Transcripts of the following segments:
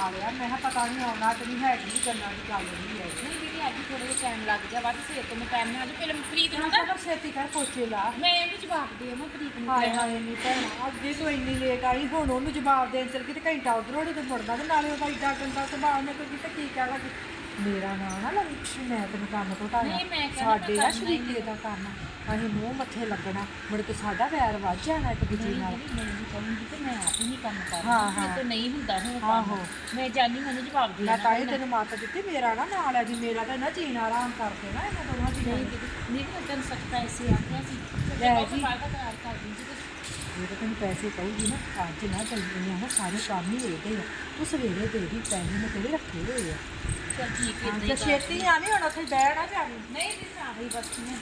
ਲਾ ਲਿਆ। ਮੈਂ ਕਿਹਾ ਪਤਾ ਨਹੀਂ ਆਉਣਾ ਕਿ ਨਹੀਂ ਹੈਗੀ ਗੱਲਾਂ ਦੀ ਗੱਲ ਨਹੀਂ ਹੈ ਨਹੀਂ ਦੀਦੀ ਅੱਜ ਥੋੜਾ ਜਿਹਾ ਟਾਈਮ ਲੱਗ ਜਾ ਵੱਧ ਸਵੇਰ ਤੋਂ ਮੈਂ ਟਾਈਮ ਨਾਲ ਪਹਿਲਾਂ ਮੈਂ ਪ੍ਰੀਤ ਨੂੰ ਕਿਹਾ ਛੇਤੀ ਕਰ ਪੋਚੇ ਲਾ। ਮੈਂ ਇਹ ਵੀ ਜਵਾਬ ਦੇ ਮੈਂ ਪ੍ਰੀਤ ਨੂੰ ਹਾਏ ਹਾਏ ਨਹੀਂ ਭੈਣਾ ਅੱਗੇ ਤੋਂ ਇੰਨੀ ਲੇਟ ਆਈ। ਹੁਣ ਉਹਨੂੰ ਜਵਾਬ ਦੇਣ ਚਲ ਗਈ ਤੇ ਘੰਟਾ ਉਧਰੋਂ ਤੇ ਮੁੜਦਾ ਤੇ ਨਾਲੇ ਉਹਦਾ ਏਡਾ ਗੰਦਾ ਸੁਭਾਅ ਨੇ ਕੋਈ ਤੇ ਕੀ ਕਹਿ ਲੱਗੀ ਮੇਰਾ ਨਾਂ ਨਾ ਲਵੀ ਵੀ ਮੈਂ ਤੈਨੂੰ ਕੰਮ ਤੋਂ ਨਹੀਂ, ਮੈਂ ਸਾਡੇ ਆ ਕਰਨਾ ਹੀ ਸ਼ਰੀਕੇ ਦਾ ਕੰਮ ਅਸੀਂ ਮੂੰਹ ਮੱਥੇ ਲੱਗਣਾ ਮੁੜ ਕੇ ਸਾਡਾ ਵੈਰ ਵੱਜ ਜਾਣਾ ਇੱਕ ਦੂਜੇ ਨਾਲ। ਮੈਂ ਨਹੀਂ ਕਹੂੰਗੀ ਤੇ ਮੈਂ ਆਪ ਹੀ ਨਹੀਂ ਕੰਮ ਕਰਨਾ ਹਾਂ, ਹਾਂ। ਮੇਰੇ ਤੋਂ ਨਹੀਂ ਹੁੰਦਾ ਹੁਣ ਕੰਮ। ਆਹੋ। ਮੈਂ ਜਾਣੀ ਮੈਨੂੰ ਜਵਾਬ ਦੇ ਮੈਂ ਤਾਂ ਹੀ ਤੈਨੂੰ ਮੱਤ ਦਿੱਤੀ ਮੇਰਾ ਨਾ ਨਾਲ ਹੈ ਜੀ ਮੇਰਾ ਤਾਂ ਨਾ ਜੀਣਾ ਆਰਾਮ ਕਰਕੇ ਨਾ ਇਹਨਾਂ ਦੋਵਾਂ ਜੀਆਂ ਨਹੀਂ ਨੇ। ਦੀਦੀ ਨਹੀਂ ਮੈਂ ਤੈਨੂੰ ਪੈਸੇ ਆਖਿਆ ਸੀ। ਤੇ ਲੈ ਮੈਂ ਜੀ। ਬਾਅਦ ਕਰਾਰ ਕਰ ਦਿੰਦੀ ਤੇ ਜੇ ਤਾਂ ਤੈਨੂੰ ਪੈਸੇ ਕਹੂਗੀ ਨਾ ਅੱਜ ਨਾ ਚੱਲਣੀ ਆ ਸਾਰੇ ਕੰਮ ਹੀ ਵੇਦੇ ਆ ਤੂੰ ਸਵੇਰੇ ਦੇ ਦੀ ਪੈਸੇ ਮੈਂ ਤੇਰੇ ਰੱਖੇ ਹੋਏ ਆ। ਚਲ ਠੀਕ ਹੈ ਤੇ ਛੇਤੀ ਆ ਨਹੀਂ ਹੁਣ ਉੱਥੇ ਬਹਿਣਾ ਜਾਣੀ ਨਹੀਂ ਦੀ ਸਾਰੀ ਬਸ ਮੈਂ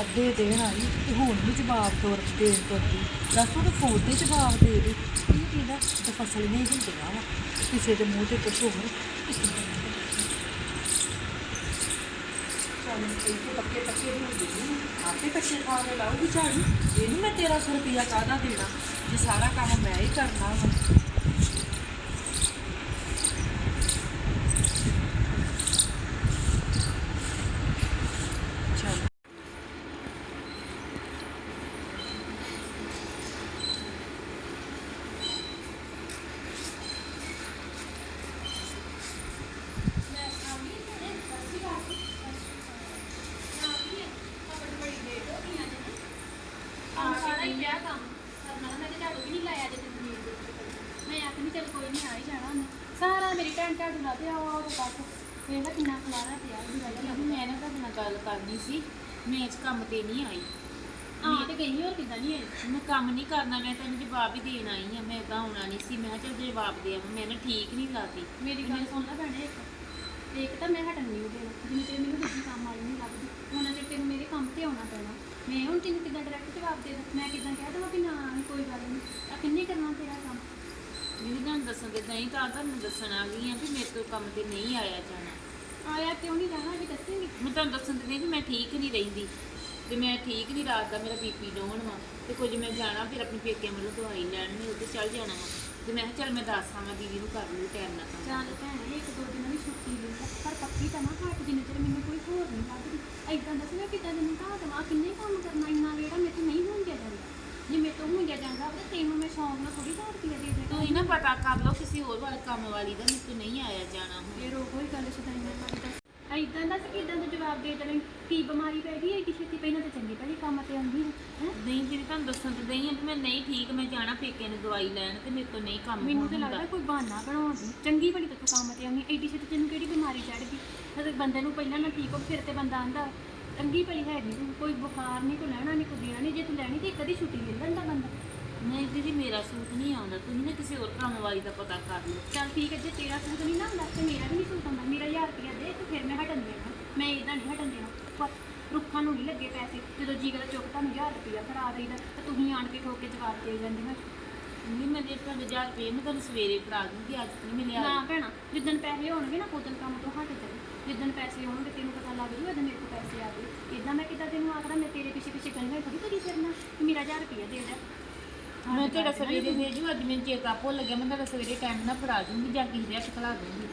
ਅੱਧੇ ਦੇਣ ਆਈ ਤੇ ਹੁਣ ਵੀ ਜਵਾਬ ਤੋਰ ਦੇਣ ਤੁਰਦੀ। ਦੱਸ ਉਹਨੂੰ ਫੋਨ ਤੇ ਜਵਾਬ ਦੇ ਦੇ। ਇਹ ਕੀ ਨਾ ਤੇ ਫਸਲ ਨਹੀਂ ਹੁੰਦੀਆਂ ਵਾ। ਕਿਸੇ ਦੇ ਮੂੰਹ ਤੇ ਕੁਝ ਹੋਰ। ਪੱਕੇ ਪੱਕੇ ਹੋ ਗਏ ਆਪੇ ਕੱਚੇ ਖਾ ਕੇ ਲਾਉਗੀ ਝਾੜੂ। ਇਹ ਨਹੀਂ ਮੈਂ 1300 ਰੁਪਇਆ ਕਾਹਦਾ ਦੇਣਾ? ਜੇ ਸਾਰਾ ਕੰਮ ਮੈਂ ਹੀ ਕਰਨਾ ਵਾ ਚੱਲ ਕੰਮ ਸਾਰਾ ਹੀ ਪਿਆ ਕੰਮ ਕਰਨਾ ਮੈਂ ਤੇ ਝਾੜੂ ਵੀ ਨਹੀਂ ਲਾਇਆ ਜੇ ਤੁਸੀਂ ਮੇਰੇ ਦੇ ਉੱਤੇ। ਮੈਂ ਆਖਣੀ ਚੱਲ ਕੋਈ ਨਹੀਂ ਆ ਹੀ ਜਾਣਾ ਉਹਨੇ ਸਾਰਾ ਮੇਰੀ ਭੈਣ ਝਾੜੂ ਲਾ ਤੇ ਆ ਉਹ ਤੱਕ ਵੇਖ ਕਿੰਨਾ ਖਲਾਰਾ ਪਿਆ ਉਹਦੀ ਗੱਲ ਲੱਗੀ ਮੈਂ ਨਾ ਤੁਹਾਡੇ ਨਾਲ ਗੱਲ ਕਰਨੀ ਸੀ ਮੈਂ ਇਸ ਕੰਮ ਤੇ ਨਹੀਂ ਆਈ ਆ ਤੇ ਗਈ ਹੋਰ ਕਿਦਾਂ ਨਹੀਂ ਆਈ ਮੈਂ ਕੰਮ ਨਹੀਂ ਕਰਨਾ ਮੈਂ ਤੈਨੂੰ ਜਵਾਬ ਹੀ ਦੇਣ ਆਈ ਆ ਮੈਂ ਤਾਂ ਆਉਣਾ ਨਹੀਂ ਸੀ। ਮੈਂ ਕਿਹਾ ਚੱਲ ਜਵਾਬ ਦੇ ਆਵਾਂ ਮੈਂ ਨਾ ਠੀਕ ਨਹੀਂ ਲੱਗਦੀ। ਮੇਰੀ ਗੱਲ ਸੁਣ ਲੈ ਭੈਣੇ ਇੱਕ। ਤੇ ਇੱਕ ਤਾਂ ਮੈਂ ਹਟਣ ਨਹੀਂ ਨਾਲ ਜਿੰਨੇ ਚਿਰ ਮੈਨੂੰ ਦੂਜੀ ਕੰਮ ਵਾਲੀ ਨਹੀਂ ਲੱਗਦੀ। ਉਹਨਾਂ ਤੈਨੂੰ ਮੇਰੇ ਕੰਮ ਤੇ ਆਉਣਾ ਪੈਣਾ ਮੈਂ ਹੁਣ ਤੈਨੂੰ ਕਿੱਦਾਂ ਡਾਇਰੈਕਟ ਜਵਾਬ ਦੇ ਦਾਂ ਮੈਂ ਕਿੱਦਾਂ ਕਹਿ ਦਵਾਂ ਵੀ ਨਾ ਕੋਈ ਗੱਲ ਨਹੀਂ ਆ ਕਿੰਨੇ ਕਰਨਾ ਤੇਰਾ ਕੰਮ? ਜਿਹੜੀ ਤੁਹਾਨੂੰ ਦੱਸਣ ਦੇ ਨਹੀਂ ਤਾਂ ਤੁਹਾਨੂੰ ਦੱਸਣ ਆ ਗਈ ਆ ਵੀ ਮੇਰੇ ਤੋਂ ਕੰਮ ਤੇ ਨਹੀਂ ਆਇਆ ਜਾਣਾ। ਆਇਆ ਕਿਉਂ ਨਹੀਂ ਜਾਣਾ? ਵੀ ਦੱਸੇਂਗੀ। ਮੈਂ ਤੁਹਾਨੂੰ ਦੱਸਣ ਦੇ ਕਿ ਮੈਂ ਠੀਕ ਨਹੀਂ ਰਹਿੰਦੀ। ਤੇ ਮੈਂ ਠੀਕ ਨਹੀਂ ਰਾਤ ਦਾ ਮੇਰਾ ਬੀਪੀ ਡਾਊਨ ਵਾ ਤੇ ਕੁਝ ਮੈਂ ਜਾਣਾ ਫਿਰ ਆਪਣੀ ਪੇਕਿਆਂ ਵੱਲੋਂ ਦਵਾਈ ਲੈਣ ਮੈਂ ਉੱਥੇ ਚੱਲ ਜਾਣਾ ਵਾ। ਤੇ ਮੈਂ ਕਿਹਾ ਚੱਲ ਮੈਂ ਦੱਸ ਆਵਾਂ ਦੀਦੀ ਨੂੰ ਕਰ ਲੂ ਟਾਈਮ ਨਾਲ ਕੰਮ। ਚੱਲ ਭੈਣੇ ਇੱਕ ਦੋ ਦਿਨ ਦੀ ਛੁੱਟੀ ਲਈ ਪਰ ਪੱਕੀ ਤਾਂ ਨਾ ਘੱਟ ਜਿੰਨੇ ਚਿਰ ਮੈਨੂੰ ਕੋਈ ਹੋਰ ਨਹੀਂ ਲੱਗਦੀ ਐਦਾਂ ਦੱਸ ਮੈਂ ਕਿੱਦਾਂ ਦਿਨ ਘਾ ਦੇਵਾਂ ਕਿੰਨੇ ਕੰਮ ਕਰਨਾ ਇੰਨਾ ਵੇੜਾ ਮੇਰੇ ਤੋਂ ਨਹੀਂ ਹੋਣ ਗਿਆ ਜਾਂਦਾ। ਜੇ ਮੇਰੇ ਤੋਂ ਹੋਣ ਗਿਆ ਜਾਂਦਾ ਉਹਦੇ ਤੈਨੂੰ ਮੈਂ ਸ਼ੌਂਕ ਨਾਲ ਥੋੜੀ ਹਜ਼ਾਰ ਰੁਪਇਆ ਦੇ ਦੇ ਤੂੰ ਹੀ ਨਾ ਪਤਾ ਕਰ ਲਓ ਕਿਸੇ ਹੋਰ ਵਾਲੇ ਕੰਮ ਵਾਲੀ ਦਾ ਤੋਂ ਨਹੀਂ ਆਇਆ ਜਾਣਾ ਹੁਣ। ਫਿਰ ਉਹ ਹੀ ਗੱਲ ਸ਼ਦਾਈਆਂ ਕਰਦਾ ਐਦਾਂ ਦੱਸ ਕਿੱਦਾਂ ਦਾ ਜਵਾਬ ਦੇ ਦੇਣਾ ਕੀ ਬਿਮਾਰੀ ਪੈ ਗਈ ਐਡੀ ਛੇਤੀ ਪਹਿਲਾਂ ਤਾਂ ਚੰਗੀ ਭਲੀ ਕੰਮ ਤੇ ਆਉਂਦੀ ਹੈ ਨਹੀਂ ਜਿਹੜੀ ਤੁਹਾਨੂੰ ਦੱਸਣ ਤੇ ਦਈ ਆ ਕਿ ਮੈਂ ਨਹੀਂ ਠੀਕ ਮੈਂ ਜਾਣਾ ਪੇਕਿਆਂ ਨੂੰ ਦਵਾਈ ਲੈਣ ਤੇ ਮੇਰੇ ਤੋਂ ਨਹੀਂ ਕੰਮ ਮੈਨੂੰ ਤਾਂ ਲੱਗਦਾ ਕੋਈ ਬਹਾਨਾ ਬਣਾਉਂਦੀ ਚੰਗੀ ਭਲੀ ਤਾਂ ਤੂੰ ਕੰਮ ਤੇ ਆਉਂਦੀ ਐਡੀ ਛੇਤੀ ਤੈਨੂੰ ਕਿਹੜੀ ਬਿਮਾਰੀ ਚੜ ਗਈ? ਜਦੋਂ ਬੰਦੇ ਨੂੰ ਪਹਿਲਾਂ ਨਾ ਠੀਕ ਹੋ ਫਿਰ ਤੇ ਬੰਦਾ ਆਂਦਾ ਚੰਗੀ ਭਲੀ ਹੈ ਨਹੀਂ ਤੂੰ ਕੋਈ ਬੁਖਾਰ ਨਹੀਂ ਕੋਈ ਲੈਣਾ ਨਹੀਂ ਕੋਈ ਦੇਣਾ ਨਹੀਂ ਜੇ ਤੂੰ ਲੈਣੀ ਤੇ ਕਦੀ ਛੁੱਟੀ ਲੈ ਲੈਂਦਾ ਬੰਦਾ। ਨਹੀਂ ਦੀਦੀ ਮੇਰਾ ਸੂਟ ਨਹੀਂ ਆਉਂਦਾ। ਤੁਸੀਂ ਨਾ ਕਿਸੇ ਹੋਰ ਕੰਮ ਵਾਲੀ ਦਾ ਪਤਾ ਕਰ ਲਓ। ਚੱਲ ਠੀਕ ਹੈ ਜੇ ਤੇਰਾ ਸੂਟ ਨਹੀਂ ਨਾ ਹੁੰਦਾ ਤੇ ਮੇਰਾ ਵੀ ਨਹੀਂ ਸੂਟ ਆਉਂਦਾ। ਮੇਰਾ 1000 ਰੁਪਇਆ ਦੇ ਤੇ ਫਿਰ ਮੈਂ ਹਟਣ ਦੇਣਾ। ਮੈਂ ਇਦਾਂ ਨਹੀਂ ਹਟਣ ਦੇਣਾ। ਪਰ ਰੁੱਖਾਂ ਨੂੰ ਨਹੀਂ ਲੱਗੇ ਪੈਸੇ। ਜਦੋਂ ਜੀ ਕਰੇ ਚੁੱਕ ਤੁਹਾਨੂੰ 1000 ਰੁਪਇਆ ਫੜਾ ਦੇਈਦਾ ਤੇ ਤੁਸੀਂ ਆਣ ਕੇ ਠੋਕ ਕੇ ਜਵਾਬ ਦੇ ਜਾਂਦੇ ਹੋ। ਨਹੀਂ ਮੈਂ ਜੇ ਤੁਹਾਡੇ ਹਜ਼ਾਰ ਰੁਪਏ ਮੈਂ ਤੁਹਾਨੂੰ ਸਵੇਰੇ ਫੜਾ ਦੂੰਗੀ ਅੱਜ ਨਹੀਂ ਮਿਲਿਆ। ਨਾ ਭੈਣਾ ਜਿੱਦਣ ਪੈਸੇ ਹੋਣਗੇ ਨਾ ਉਦੋਂ ਕੰਮ ਤੋਂ ਹਟ ਜਾਏ ਜਿੱਦਣ ਪੈਸੇ ਹੋਣਗੇ ਤੈਨੂੰ ਪਤਾ ਲੱਗ ਜੂਗਾ ਉਦੋਂ ਮੇਰੇ ਕੋਲ ਪੈਸੇ ਆ ਗਏ। ਇਦਾਂ ਮੈਂ ਕਿੱਦਾਂ ਤੈਨੂੰ ਆਖਦਾ ਮੈਂ ਤੇਰੇ ਪਿੱਛੇ ਪਿੱਛੇ ਗਲੀਆਂ ਥੋੜੀ ਤੁਰੀ ਫਿਰਨਾ ਮੇਰਾ 1000 ਰੁਪਇਆ ਦੇ ਦੇ। ਮੈਂ ਤੁਹਾਡਾ ਸਵੇਰੇ ਦੇ ਜੂ ਅੱਜ ਮੈਨੂੰ ਚੇਤਾ ਭੁੱਲ ਗਿਆ ਮੈਂ ਤੁਹਾਡਾ ਸਵੇਰੇ ਟਾਈਮ ਨਾਲ ਫੜਾ ਦੂੰਗੀ ਜਾਂ ਕਿਸੇ ਦੇ ਹੱਥ ਖਲਾ ਦੂੰਗੀ।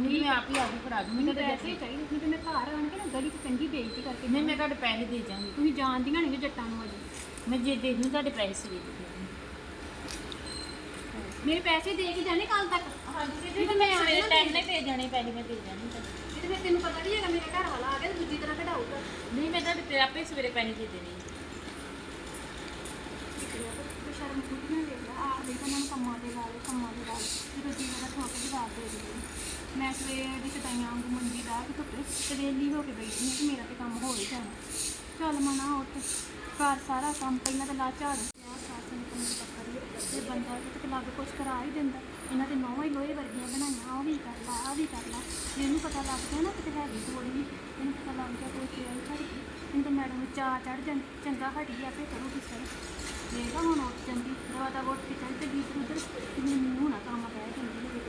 ਨਹੀਂ ਮੈਂ ਆਪ ਹੀ ਆਪ ਹੀ ਫੜਾ ਦੂੰਗੀ ਮੈਨੂੰ ਪੈਸੇ ਚਾਹੀਦੇ ਨਹੀਂ ਤੇ ਮੈਂ ਘਰ ਆਣ ਕੇ ਨਾ ਗਲੀ 'ਚ ਚੰਗੀ ਬੇਇੱਜ਼ਤੀ ਕਰਕੇ ਨਹੀਂ ਮੈਂ ਤੁਹਾਡੇ ਪੈਸੇ ਦੇ ਜਾਵਾਂਗੀ। ਤੁਸੀਂ ਜਾਣਦੀਆਂ ਨਹੀਂ ਜੱਟਾਂ ਨੂੰ ਅਜੇ। ਮੈਂ ਜੇ ਦੇ ਦੂੰ ਤੁਹਾਡੇ ਪੈਸੇ ਸਵੇਰੇ ਦੇ। ਦੂੰਗੀ ਮੇਰੇ ਪੈਸੇ ਦੇ ਕੇ ਜਾਣੇ ਕੱਲ ਤੱਕ? ਹਾਂਜੀ ਤੇ ਮੈਂ ਆ ਸਵੇਰੇ ਟਾਈਮ ਨਾਲ ਭੇਜ ਜਾਣੇ ਪੈਸੇ ਮੈਂ ਦੇ ਜਾਣੀ ਤੁਹਾਨੂੰ। ਤੇ ਫਿਰ ਤੈਨੂੰ ਪਤਾ ਨਹੀਂ ਹੈਗਾ ਮੇਰਾ ਘਰ ਵਾਲਾ ਆ ਗਿਆ ਤੇ ਦੂਜੀ ਤਰ੍ਹਾਂ ਕਢਾਊਗਾ। ਨਹੀਂ ਮੈਂ ਤੁਹਾਡੇ ਤੇ ਆਪੇ ਸਵੇਰੇ ਪੈਸੇ ਦੇ ਦੇਣੇ। ਸ਼ਰਮ ਖੁਦ ਨਾ ਲੈਂਦਾ ਆ ਦੇ ਤਾਂ ਉਹਨਾਂ ਨੂੰ ਕੰਮਾਂ ਦੇ ਵਾਲੇ ਕੰਮਾਂ ਦੇ ਵਾਲੇ ਤੇ ਦੂਜੀ ਵਾਲਾ ਠੋਕ ਕੇ ਜਵਾਬ ਦੇ ਦਿੰਦੇ ਮੈਂ ਸਵੇਰ ਦੀ ਕਟਾਈਆਂ ਵਾਂਗੂ ਮੰਜੀ ਦਾ ਕਿ ਧੁੱਪੇ ਤੇ ਹੋ ਕੇ ਬੈਠੀ ਹਾਂ ਕਿ ਮੇਰਾ ਤੇ ਕੰਮ ਹੋ ਹੀ ਜਾਣਾ। ਚੱਲ ਮਨਾ ਉੱਠ, ਘਰ ਸਾਰਾ ਕੰਮ ਪਹਿਲਾਂ ਤਾਂ ਲਾ ਝਾੜੂ। ਤੇ ਬੰਦਾ ਕਿਤੇ ਲੱਗ ਕੁਛ ਕਰਾ ਹੀ ਦਿੰਦਾ। ਇਹਨਾਂ ਦੇ ਨੌਵਾਂ ਹੀ ਲੋਹੇ ਵਰਗੀਆਂ ਬਣਾਈਆਂ, ਉਹ ਵੀ ਕਰ ਲਾ ਆ ਵੀ ਕਰ ਲਾ। ਜੇ ਇਹਨੂੰ ਪਤਾ ਲੱਗ ਗਿਆ ਨਾ ਕਿਤੇ ਹੈਗੀ ਥੋੜੀ ਵੀ ਇਹਨੂੰ ਪਤਾ ਲੱਗ ਗਿਆ ਕੋਈ ਤੇਲ ਘੜ ਇਹਨੂੰ ਤਾਂ ਮੈਡਮ ਨੂੰ ਚਾਹ ਚੜ ਜਾਂਦਾ, ਚੰਗਾ ਹਟ ਗਿਆ ਕਰੂਗੀ ਸਹੀ ਵੇਖਾ ਹੁਣ ਉੱਠ ਜਾਂਦੀ ਦਵਾ ਉੱਠ ਕੇ ਚੱਲ ਤੇ ਗੀਤ ਉਧਰ ਮੈਨੂੰ ਨਾ ਕੰਮ ਪੈ ਜਾਂਦੀ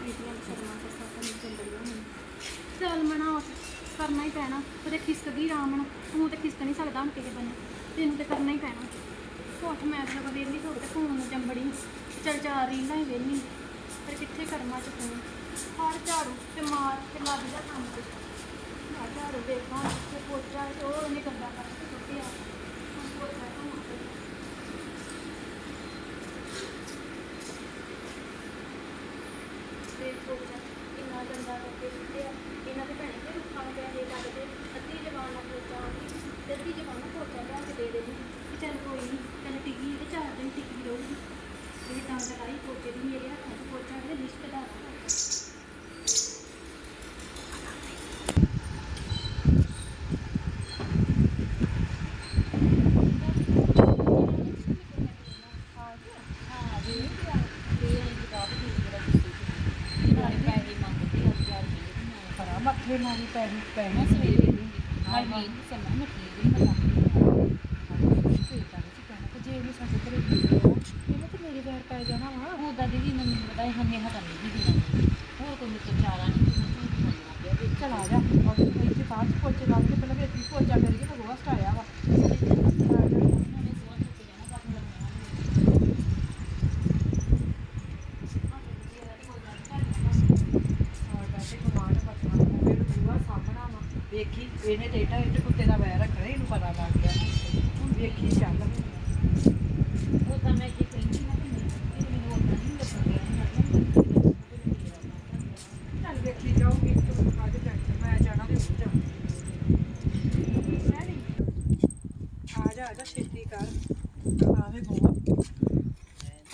ਇਹ ਤੇ ਸ਼ਰਮਾ ਤੇ ਸਾਥ ਨਹੀਂ ਚੱਲਦੀ ਹੁਣ। ਚੱਲ ਮਨਾ ਉੱਠ, ਕਰਨਾ ਹੀ ਪੈਣਾ। ਉਹਦੇ ਖਿਸਕਦੀ ਰਾਮ ਤੂੰ ਤੇ ਖਿਸਕ ਨਹੀਂ ਸਕਦਾ ਹੁਣ ਕਿਸੇ ਬੰਨੇ। ਤੈਨੂੰ ਤੇ ਕਰਨਾ ਹੀ ਪੈਣਾ। ਉੱਠ, ਮੈਂ ਤਾਂ ਕਦੇ ਵਿਹਲੀ ਹੋ ਤੇ ਫੋਨ ਨੂੰ ਜੰਬੜੀ। ਚੱਲ ਚਾਰ ਰੀਲਾਂ ਹੀ ਵਿਹਲੀ। ਫਿਰ ਕਿੱਥੇ ਕਰਮਾਂ ਚ ਫੋਨ ਹਰ ਝਾੜੂ ਤੇ ਮਾਰ ਤੇ ਲੱਗ ਜਾ ਕੰਮ ਤੇ। ਝਾੜੂ ਦੇਖਾਂ ਤੇ ਪੋਚਾ ਤੇ ਉਹ ਉਹਨੇ ਗੰਦਾ ਕਰਕੇ ਤੇ ਤੇ ਪੋਚਾ ਇੰਨਾ ਗੰਦਾ ਕਰਕੇ ਸੁੱਟਿਆ ਇਹਨਾਂ ਦੇ ਭੈਣੇ ਤੇ ਰੁੱਖਾਂ ਦੇ ਪੈਸੇ ਲੱਗਦੇ ਅੱਧੀ ਜਵਾਨ ਨਾਲ ਪੋਚਾ ਤੇ ਅੱਧੀ ਜਵਾਨ ਨੂੰ ਪੋਚਾ ਲਿਆ ਕੇ ਦੇ ਦੇਣੀ ਕਿ ਚੱਲ ਕੋਈ ਨਹੀਂ ਚੱਲ ਟਿਕੀ ਤੇ ਚਾਰ ਦਿਨ ਟਿਕੀ ਰਹੂਗੀ। ਇਹ ਤਾਂ ਲਗਾਈ ਪੋਚੇ ਦੀ ਮੇਰੇ ਹੱਥਾਂ 'ਚ ਪੋਚਾ ਤੇ ਲਿਸ਼ਕ ਦਾ ਹਾਂ ਜੀ ਇਹ ਕਿਤਾਬ ਦੀ ਜਿਹੜਾ ਦਿੱਤੀ ਨਾਲੇ ਪੈਸੇ ਮੰਗਦੇ ਆ ਹਜ਼ਾਰ ਰੁਪਏ ਮੈਂ ਖਰਾ ਮੱਥੇ ਮਾਰੀ ਪੈਣੀ ਪੈਣੀ ਸਵੇਰੇ ਹਾਂ ਜੀ ਸਮਾਂ ਮੈਂ ਠੀਕ ਨਹੀਂ ਜੇ ਇਹਨੂੰ ਸਾਡੇ ਘਰੇ ਇਹਨੇ ਤੇ ਮੇਰੇ ਵੈਰ ਪੈ ਜਾਣਾ ਵਾ। ਉਹਦਾ ਦੀਦੀ, ਮੈਨੂੰ ਪਤਾ ਹੈ ਹਮੇ ਹਟਾ ਨਹੀਂ ਦੀ ਹੋਰ ਕੋਈ ਮੇਰੇ ਚਾਰਾ ਨਹੀਂ ਕਿ ਮੈਂ ਝੂਠ ਬੋਲਣਾ ਪਿਆ ਵੀ ਚਲ ਆ ਜਾ ਔਰ ਇੱਥੇ ਬਾਅਦ ਚ ਪੋਚੇ ਲਾ ਕੇ ਪਹਿਲਾਂ ਵੇਖੀ ਪੋਚਾ ਕਰੀਏ ਤਾਂ ਗੋਹਾ ਸਟਾਇਆ ਵਾ ਉਹਨੇ ਸੋਚ ਕੇ ਜਾਣਾ ਬਾਕੀ ਲੱਗਣਾ ਔਰ ਵੈਸੇ ਕਮਾਂਡ ਪਤਾ ਹੋਵੇ ਨੂੰ ਗੋਹਾ ਸਾਹਮਣਾ ਵਾ ਵੇਖੀ ਇਹਨੇ ਤੇ ਇੱਟਾਂ ਇੱਟ ਕੁੱਤੇ ਦਾ ਵੈਰ ਰੱਖਣਾ ਇਹਨੂੰ ਪਤਾ ਲੱਗ ਗਿਆ ਹੁਣ ਵੇਖੀ ਚੱਲ ਉਹ ਤਾਂ ਮੈਂ ਕੀ ਕਹਿੰਦੀ ਨਾ ਕਿ ਮੈਨੂੰ ਉਹਦਾ ਨਹੀਂ ਲੱਗਦਾ ਚੱਲ ਵੇਖੀ ਜਾਊਗੀ ਤੂੰ ਅੱਜ ਟੈਂਸ਼ਨ ਮੈਂ ਜਾਣਾ ਤੇ ਹੋ ਜਾ ਆ ਜਾ ਆ ਜਾ ਛੇਤੀ ਕਰ ਆਵੇ ਗੋਹਾ